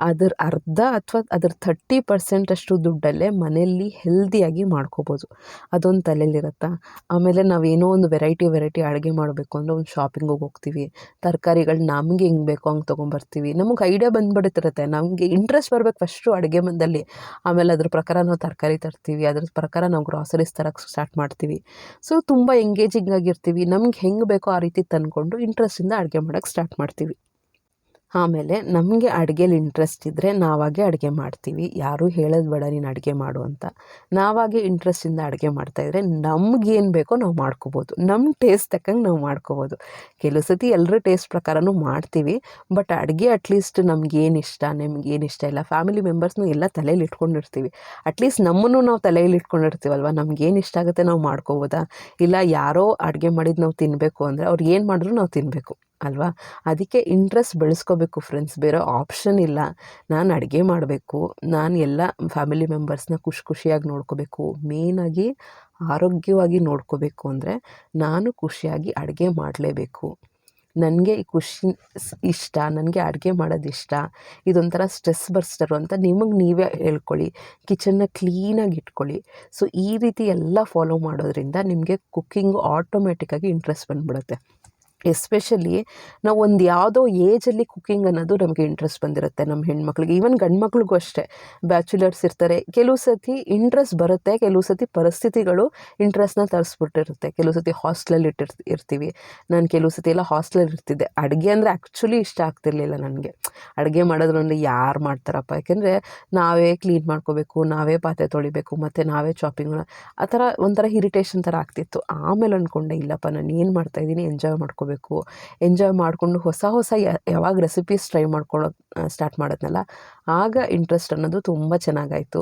ಅದ್ರ ಅರ್ಧ ಅಥವಾ ಅದರ ಥರ್ಟಿ ಪರ್ಸೆಂಟಷ್ಟು ದುಡ್ಡಲ್ಲೇ ಮನೆಯಲ್ಲಿ ಹೆಲ್ದಿಯಾಗಿ ಮಾಡ್ಕೋಬೋದು. ಅದೊಂದು ತಲೆಯಲ್ಲಿರುತ್ತಾ ಆಮೇಲೆ ನಾವು ಏನೋ ಒಂದು ವೆರೈಟಿ ವೆರೈಟಿ ಅಡುಗೆ ಮಾಡಬೇಕು ಅಂದರೆ ಒಂದು ಶಾಪಿಂಗಿಗೆ ಹೋಗ್ತೀವಿ. ತರಕಾರಿಗಳು ನಮಗೆ ಹೆಂಗೆ ಬೇಕೋ ಹಂಗೆ ತೊಗೊಂಬರ್ತೀವಿ. ನಮಗೆ ಐಡಿಯಾ ಬಂದ್ಬಿಡುತ್ತಿರುತ್ತೆ. ನಮಗೆ ಇಂಟ್ರೆಸ್ಟ್ ಬರ್ಬೇಕು ಫಸ್ಟು ಅಡುಗೆ ಮಂದಲ್ಲಿ. ಆಮೇಲೆ ಅದ್ರ ಪ್ರಕಾರ ನಾವು ತರಕಾರಿ ತರ್ತೀವಿ. ಅದ್ರ ಪ್ರಕಾರ ನಾವು ಗ್ರಾಸರೀಸ್ ತರಕ್ಕೆ ಸ್ಟಾರ್ಟ್ ಮಾಡ್ತೀವಿ. ಸೊ ತುಂಬ ಎಂಗೇಜಿಂಗ್ ಆಗಿರ್ತೀವಿ. ನಮ್ಗೆ ಹೆಂಗೆ ಬೇಕೋ ಆ ರೀತಿ ತಂದ್ಕೊಂಡು ಇಂಟ್ರೆಸ್ಟಿಂದ ಅಡುಗೆ ಮಾಡೋಕ್ಕೆ ಸ್ಟಾರ್ಟ್ ಮಾಡ್ತೀವಿ. ಆಮೇಲೆ ನಮಗೆ ಅಡುಗೆಲಿ ಇಂಟ್ರೆಸ್ಟ್ ಇದ್ದರೆ ನಾವಾಗೇ ಅಡುಗೆ ಮಾಡ್ತೀವಿ. ಯಾರೂ ಹೇಳೋದು ಬೇಡ ನೀನು ಅಡುಗೆ ಮಾಡು ಅಂತ. ನಾವಾಗೆ ಇಂಟ್ರೆಸ್ಟಿಂದ ಅಡುಗೆ ಮಾಡ್ತಾಯಿದ್ರೆ ನಮಗೇನು ಬೇಕೋ ನಾವು ಮಾಡ್ಕೋಬೋದು. ನಮ್ಮ ಟೇಸ್ಟ್ ತಕ್ಕಂಗೆ ನಾವು ಮಾಡ್ಕೋಬೋದು. ಕೆಲವು ಸತಿ ಎಲ್ಲರ ಟೇಸ್ಟ್ ಪ್ರಕಾರನೂ ಮಾಡ್ತೀವಿ. ಬಟ್ ಅಡುಗೆ ಅಟ್ಲೀಸ್ಟ್ ನಮ್ಗೇನು ಇಷ್ಟ, ನಿಮ್ಗೇನು ಇಷ್ಟ ಇಲ್ಲ. ಫ್ಯಾಮಿಲಿ ಮೆಂಬರ್ಸ್ನೂ ಎಲ್ಲ ತಲೆಯಲ್ಲಿ ಇಟ್ಕೊಂಡಿರ್ತೀವಿ. ಅಟ್ಲೀಸ್ಟ್ ನಮ್ಮನ್ನು ನಾವು ತಲೆಯಲ್ಲಿ ಇಟ್ಕೊಂಡಿರ್ತೀವಲ್ವ? ನಮ್ಗೇನು ಇಷ್ಟ ಆಗುತ್ತೆ ನಾವು ಮಾಡ್ಕೋಬೋದಾ? ಇಲ್ಲ ಯಾರೋ ಅಡುಗೆ ಮಾಡಿದ್ದು ನಾವು ತಿನ್ನಬೇಕು ಅಂದರೆ ಅವ್ರು ಏನು ಮಾಡಿದ್ರು ನಾವು ತಿನ್ನಬೇಕು ಅಲ್ವಾ? ಅದಕ್ಕೆ ಇಂಟ್ರೆಸ್ಟ್ ಬೆಳೆಸ್ಕೋಬೇಕು ಫ್ರೆಂಡ್ಸ್ ಬೇರೆ ಆಪ್ಷನ್ ಇಲ್ಲ. ನಾನು ಅಡುಗೆ ಮಾಡಬೇಕು. ನಾನು ಎಲ್ಲ ಫ್ಯಾಮಿಲಿ ಮೆಂಬರ್ಸ್ನ ಖುಷಿ ಖುಷಿಯಾಗಿ ನೋಡ್ಕೋಬೇಕು. ಮೇನಾಗಿ ಆರೋಗ್ಯವಾಗಿ ನೋಡ್ಕೋಬೇಕು ಅಂದರೆ ನಾನು ಖುಷಿಯಾಗಿ ಅಡುಗೆ ಮಾಡಲೇಬೇಕು. ನನಗೆ ಈ ಖುಷಿ ಇಷ್ಟ. ನನಗೆ ಅಡುಗೆ ಮಾಡೋದು ಇಷ್ಟ. ಇದೊಂಥರ ಸ್ಟ್ರೆಸ್ ಬರ್ಸ್ಟರು ಅಂತ ನಿಮಗೆ ನೀವೇ ಹೇಳ್ಕೊಳ್ಳಿ. ಕಿಚನ್ನ ಕ್ಲೀನಾಗಿ ಇಟ್ಕೊಳ್ಳಿ. ಸೊ ಈ ರೀತಿ ಎಲ್ಲ ಫಾಲೋ ಮಾಡೋದ್ರಿಂದ ನಿಮಗೆ ಕುಕ್ಕಿಂಗು ಆಟೋಮ್ಯಾಟಿಕ್ಕಾಗಿ ಇಂಟ್ರೆಸ್ಟ್ ಬಂದ್ಬಿಡುತ್ತೆ. ಎಸ್ಪೆಷಲಿ ನಾವು ಒಂದು ಯಾವುದೋ ಏಜಲ್ಲಿ ಕುಕ್ಕಿಂಗ್ ಅನ್ನೋದು ನಮಗೆ ಇಂಟ್ರೆಸ್ಟ್ ಬಂದಿರುತ್ತೆ ನಮ್ಮ ಹೆಣ್ಮಕ್ಳಿಗೆ. ಈವನ್ ಗಂಡ್ಮಕ್ಳಿಗೂ ಅಷ್ಟೇ. ಬ್ಯಾಚುಲರ್ಸ್ ಇರ್ತಾರೆ. ಕೆಲವು ಸತಿ ಇಂಟ್ರೆಸ್ಟ್ ಬರುತ್ತೆ, ಕೆಲವು ಸತಿ ಪರಿಸ್ಥಿತಿಗಳು ಇಂಟ್ರೆಸ್ಟ್ನ ತರಿಸ್ಬಿಟ್ಟಿರುತ್ತೆ. ಕೆಲವು ಸತಿ ಹಾಸ್ಟ್ಲಲ್ಲಿ ಇಟ್ಟಿರ್, ಇರ್ತೀವಿ. ನಾನು ಕೆಲವು ಸತಿ ಎಲ್ಲ ಹಾಸ್ಟ್ಲಲ್ಲಿ ಇರ್ತಿದ್ದೆ. ಅಡುಗೆ ಅಂದರೆ ಆ್ಯಕ್ಚುಲಿ ಇಷ್ಟ ಆಗ್ತಿರ್ಲಿಲ್ಲ ನನಗೆ. ಅಡುಗೆ ಮಾಡೋದ್ರಲ್ಲಿ ಯಾರು ಮಾಡ್ತಾರಪ್ಪ? ಯಾಕೆಂದರೆ ನಾವೇ ಕ್ಲೀನ್ ಮಾಡ್ಕೋಬೇಕು, ನಾವೇ ಪಾತ್ರೆ ತೊಳಿಬೇಕು, ಮತ್ತು ನಾವೇ ಶಾಪಿಂಗ್ ಆ ಥರ ಒಂಥರ ಇರಿಟೇಷನ್ ಥರ ಆಗ್ತಿತ್ತು. ಆಮೇಲೆ ಅಂದ್ಕೊಂಡೆ ಇಲ್ಲಪ್ಪ, ನಾನು ಏನು ಮಾಡ್ತಾಯಿದ್ದೀನಿ ಎಂಜಾಯ್ ಮಾಡ್ಕೋಬೇಕು. ಎಂಜಾಯ್ ಮಾಡಿಕೊಂಡು ಹೊಸ ಹೊಸ ಯಾವಾಗ ರೆಸಿಪೀಸ್ ಟ್ರೈ ಮಾಡ್ಕೊಳ್ಳೋ ಸ್ಟಾರ್ಟ್ ಮಾಡೋದ್ನಲ್ಲ ಆಗ ಇಂಟ್ರೆಸ್ಟ್ ಅನ್ನೋದು ತುಂಬ ಚೆನ್ನಾಗಾಯಿತು.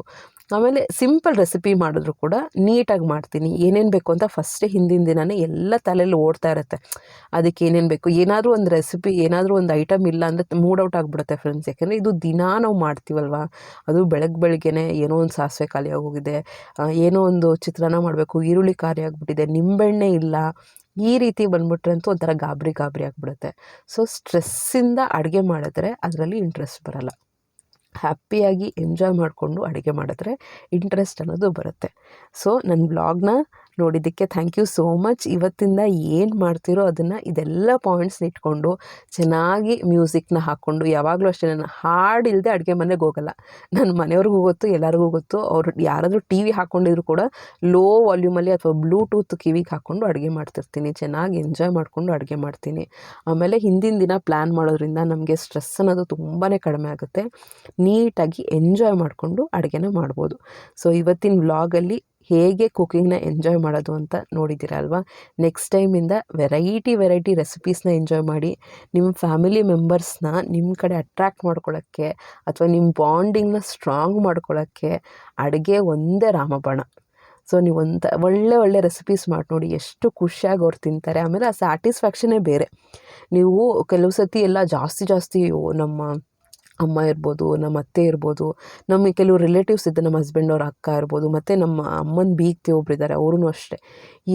ಆಮೇಲೆ ಸಿಂಪಲ್ ರೆಸಿಪಿ ಮಾಡಿದ್ರು ಕೂಡ ನೀಟಾಗಿ ಮಾಡ್ತೀನಿ ಏನೇನು ಬೇಕು ಅಂತ ಫಸ್ಟೇ ಹಿಂದಿನ ದಿನವೇ ಎಲ್ಲ ತಲೆಯಲ್ಲಿ ಓಡ್ತಾ ಇರುತ್ತೆ. ಅದಕ್ಕೆ ಏನೇನು ಬೇಕು ಏನಾದರೂ ಒಂದು ರೆಸಿಪಿ ಏನಾದರೂ ಒಂದು ಐಟಮ್ ಇಲ್ಲ ಅಂದರೆ ಮೂಡ್ ಔಟ್ ಆಗಿಬಿಡುತ್ತೆ ಫ್ರೆಂಡ್ಸ್ ಯಾಕೆಂದರೆ ಇದು ದಿನಾ ನಾವು ಮಾಡ್ತೀವಲ್ವ? ಅದು ಬೆಳಗ್ಗೆ ಬೆಳಗ್ಗೆನೆ ಏನೋ ಒಂದು ಸಾಸಿವೆ ಖಾಲಿ ಆಗೋಗಿದೆ ಆ, ಏನೋ ಒಂದು ಚಿತ್ರಾನ್ನ ಮಾಡಬೇಕು ಈರುಳ್ಳಿ ಖಾಲಿ ಆಗಿಬಿಟ್ಟಿದೆ ನಿಂಬೆಣ್ಣೆ ಇಲ್ಲ ಈ ರೀತಿ ಬಂದ್ಬಿಟ್ರೆ ಅಂತೂ ಒಂಥರ ಗಾಬರಿ ಗಾಬರಿ ಆಗಿಬಿಡುತ್ತೆ. ಸೊ ಸ್ಟ್ರೆಸ್ಸಿಂದ ಅಡುಗೆ ಮಾಡಿದ್ರೆ ಅದರಲ್ಲಿ ಇಂಟ್ರೆಸ್ಟ್ ಬರಲ್ಲ. ಹ್ಯಾಪಿಯಾಗಿ ಎಂಜಾಯ್ ಮಾಡಿಕೊಂಡು ಅಡುಗೆ ಮಾಡಿದ್ರೆ ಇಂಟ್ರೆಸ್ಟ್ ಅನ್ನೋದು ಬರುತ್ತೆ. ಸೊ ನನ್ನ ಬ್ಲಾಗ್ನ ನೋಡಿದ್ದಕ್ಕೆ ಥ್ಯಾಂಕ್ ಯು ಸೋ ಮಚ್ ಇವತ್ತಿಂದ ಏನು ಮಾಡ್ತೀರೋ ಅದನ್ನು ಇದೆಲ್ಲ ಪಾಯಿಂಟ್ಸ್ನ ಇಟ್ಕೊಂಡು ಚೆನ್ನಾಗಿ ಮ್ಯೂಸಿಕ್ನ ಹಾಕ್ಕೊಂಡು ಯಾವಾಗಲೂ ಅಷ್ಟೇ ನಾನು ಹಾಡಿಲ್ಲದೆ ಅಡುಗೆ ಮನೆಗೆ ಹೋಗಲ್ಲ. ನನ್ನ ಮನೆಯವ್ರಿಗೂ ಗೊತ್ತು, ಎಲ್ಲರಿಗೂ ಗೊತ್ತು. ಅವರು ಯಾರಾದರೂ ಟಿ ವಿ ಹಾಕ್ಕೊಂಡಿದ್ರು ಕೂಡ ಲೋ ವಾಲ್ಯೂಮಲ್ಲಿ ಅಥವಾ ಬ್ಲೂಟೂತ್ ಕಿವಿಗೆ ಹಾಕ್ಕೊಂಡು ಅಡುಗೆ ಮಾಡ್ತಿರ್ತೀನಿ. ಚೆನ್ನಾಗಿ ಎಂಜಾಯ್ ಮಾಡಿಕೊಂಡು ಅಡುಗೆ ಮಾಡ್ತೀನಿ. ಆಮೇಲೆ ಹಿಂದಿನ ದಿನ ಪ್ಲ್ಯಾನ್ ಮಾಡೋದ್ರಿಂದ ನಮಗೆ ಸ್ಟ್ರೆಸ್ ಅನ್ನೋದು ತುಂಬಾ ಕಡಿಮೆ ಆಗುತ್ತೆ. ನೀಟಾಗಿ ಎಂಜಾಯ್ ಮಾಡಿಕೊಂಡು ಅಡುಗೆನ ಮಾಡ್ಬೋದು. ಸೊ ಇವತ್ತಿನ ವ್ಲಾಗಲ್ಲಿ ಹೇಗೆ ಕುಕ್ಕಿಂಗ್ನ ಎಂಜಾಯ್ ಮಾಡೋದು ಅಂತ ನೋಡಿದ್ದೀರ ಅಲ್ವಾ ನೆಕ್ಸ್ಟ್ ಟೈಮಿಂದ ವೆರೈಟಿ ವೆರೈಟಿ ರೆಸಿಪೀಸ್ನ ಎಂಜಾಯ್ ಮಾಡಿ ನಿಮ್ಮ ಫ್ಯಾಮಿಲಿ ಮೆಂಬರ್ಸ್ನ ನಿಮ್ಮ ಕಡೆ ಅಟ್ರ್ಯಾಕ್ಟ್ ಮಾಡ್ಕೊಳ್ಳೋಕ್ಕೆ ಅಥವಾ ನಿಮ್ಮ ಬಾಂಡಿಂಗ್ನ ಸ್ಟ್ರಾಂಗ್ ಮಾಡ್ಕೊಳ್ಳೋಕ್ಕೆ ಅಡುಗೆ ಒಂದೇ ರಾಮಬಾಣ. ಸೊ ನೀವು ಒಂದು ಒಳ್ಳೆ ಒಳ್ಳೆ ರೆಸಿಪೀಸ್ ಮಾಡಿ ನೋಡಿ ಎಷ್ಟು ಖುಷಿಯಾಗಿ ಅವ್ರು ತಿಂತಾರೆ. ಆಮೇಲೆ ಆ ಸ್ಯಾಟಿಸ್ಫ್ಯಾಕ್ಷನೇ ಬೇರೆ. ನೀವು ಕೆಲವು ಸತಿ ಎಲ್ಲ ಜಾಸ್ತಿ ಜಾಸ್ತಿ ನಮ್ಮ ಅಮ್ಮ ಇರ್ಬೋದು, ನಮ್ಮ ಅತ್ತೆ ಇರ್ಬೋದು, ನಮ್ಮ ಕೆಲವು ರಿಲೇಟಿವ್ಸ್ ಇದ್ದ ನಮ್ಮ ಹಸ್ಬೆಂಡ್ ಅವ್ರ ಅಕ್ಕ ಇರ್ಬೋದು, ಮತ್ತು ನಮ್ಮ ಅಮ್ಮನ ಬೀಗ್ತಿ ಒಬ್ರು ಇದ್ದಾರೆ ಅವ್ರೂ ಅಷ್ಟೇ.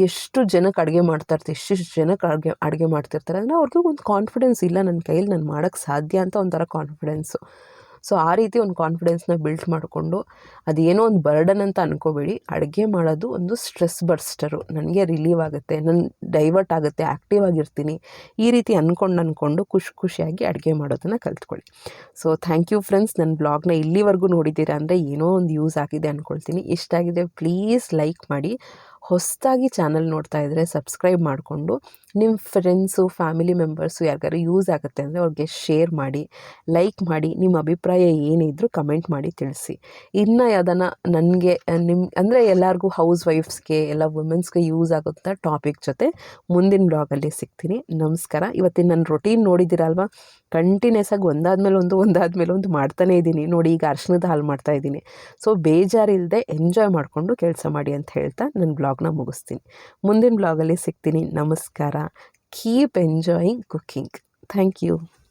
ಎಷ್ಟು ಜನಕ್ಕೆ ಅಡುಗೆ ಮಾಡ್ತಾಯಿರ್ತಾರೆ ಎಷ್ಟು ಜನಕ್ಕೆ ಅಡುಗೆ ಅಡುಗೆ ಮಾಡ್ತಿರ್ತಾರೆ, ಅಂದರೆ ಅವ್ರಿಗೂ ಒಂದು ಕಾನ್ಫಿಡೆನ್ಸ್ ಇಲ್ಲ ನನ್ನ ಕೈಯಲ್ಲಿ ನಾನು ಮಾಡೋಕ್ಕೆ ಸಾಧ್ಯ ಅಂತ ಒಂಥರ ಕಾನ್ಫಿಡೆನ್ಸು ಸೊ ಆ ರೀತಿ ಒಂದು ಕಾನ್ಫಿಡೆನ್ಸ್ನ ಬಿಲ್ಟ್ ಮಾಡಿಕೊಂಡು ಅದೇನೋ ಒಂದು ಬರ್ಡನ್ ಅಂತ ಅನ್ಕೋಬೇಡಿ. ಅಡುಗೆ ಮಾಡೋದು ಒಂದು ಸ್ಟ್ರೆಸ್ ಬರ್ಸ್ಟರು ನನಗೆ ರಿಲೀವ್ ಆಗುತ್ತೆ ನನ್ನ ಡೈವರ್ಟ್ ಆಗುತ್ತೆ ಆ್ಯಕ್ಟಿವ್ ಆಗಿರ್ತೀನಿ. ಈ ರೀತಿ ಅಂದ್ಕೊಂಡು ಅಂದ್ಕೊಂಡು ಖುಷಿ ಖುಷಿಯಾಗಿ ಅಡುಗೆ ಮಾಡೋದನ್ನು ಕಲ್ತ್ಕೊಳ್ಳಿ. ಸೊ ಥ್ಯಾಂಕ್ ಯು ಫ್ರೆಂಡ್ಸ್ ನನ್ನ ಬ್ಲಾಗ್ನ ಇಲ್ಲಿವರೆಗೂ ನೋಡಿದ್ದೀರಾ ಅಂದರೆ ಏನೋ ಒಂದು ಯೂಸ್ ಆಗಿದೆ ಅಂದ್ಕೊಳ್ತೀನಿ ಇಷ್ಟ ಆಗಿದೆ ಪ್ಲೀಸ್ ಲೈಕ್ ಮಾಡಿ. ಹೊಸದಾಗಿ ಚಾನಲ್ ನೋಡ್ತಾ ಇದ್ದರೆ ಸಬ್ಸ್ಕ್ರೈಬ್ ಮಾಡಿಕೊಂಡು ನಿಮ್ಮ ಫ್ರೆಂಡ್ಸು ಫ್ಯಾಮಿಲಿ ಮೆಂಬರ್ಸು ಯಾರಿಗಾದ್ರು ಯೂಸ್ ಆಗುತ್ತೆ ಅಂದರೆ ಅವ್ರಿಗೆ ಶೇರ್ ಮಾಡಿ ಲೈಕ್ ಮಾಡಿ ನಿಮ್ಮ ಅಭಿಪ್ರಾಯ ಏನಿದ್ರು ಕಮೆಂಟ್ ಮಾಡಿ ತಿಳಿಸಿ. ಇನ್ನು ಯಾವ್ದಾನ ನನಗೆ ನಿಮ್ಮ ಅಂದರೆ ಎಲ್ಲರಿಗೂ ಹೌಸ್ ವೈಫ್ಸ್ಗೆ ಎಲ್ಲ ವುಮೆನ್ಸ್ಗೆ ಯೂಸ್ ಆಗುವಂಥ ಟಾಪಿಕ್ ಜೊತೆ ಮುಂದಿನ ಬ್ಲಾಗಲ್ಲಿ ಸಿಗ್ತೀನಿ. ನಮಸ್ಕಾರ. ಇವತ್ತಿನ ನನ್ನ ರೊಟೀನ್ ನೋಡಿದ್ದೀರಲ್ವ? ಕಂಟಿನ್ಯೂಸ್ ಆಗಿ ಒಂದಾದ್ಮೇಲೆ ಒಂದು ಒಂದಾದ್ಮೇಲೆ ಒಂದು ಮಾಡ್ತಾನೇ ಇದ್ದೀನಿ. ನೋಡಿ, ಈಗ ಅರ್ಶನದ ಹಾಲು ಮಾಡ್ತಾ ಇದ್ದೀನಿ. ಸೊ ಬೇಜಾರಿಲ್ಲದೆ ಎಂಜಾಯ್ ಮಾಡಿಕೊಂಡು ಕೆಲಸ ಮಾಡಿ ಅಂತ ಹೇಳ್ತಾ ನನ್ನ ಬ್ಲಾಗ್ನ ಮುಗಿಸ್ತೀನಿ. ಮುಂದಿನ ಬ್ಲಾಗಲ್ಲಿ ಸಿಗ್ತೀನಿ. ನಮಸ್ಕಾರ. Keep enjoying cooking thank you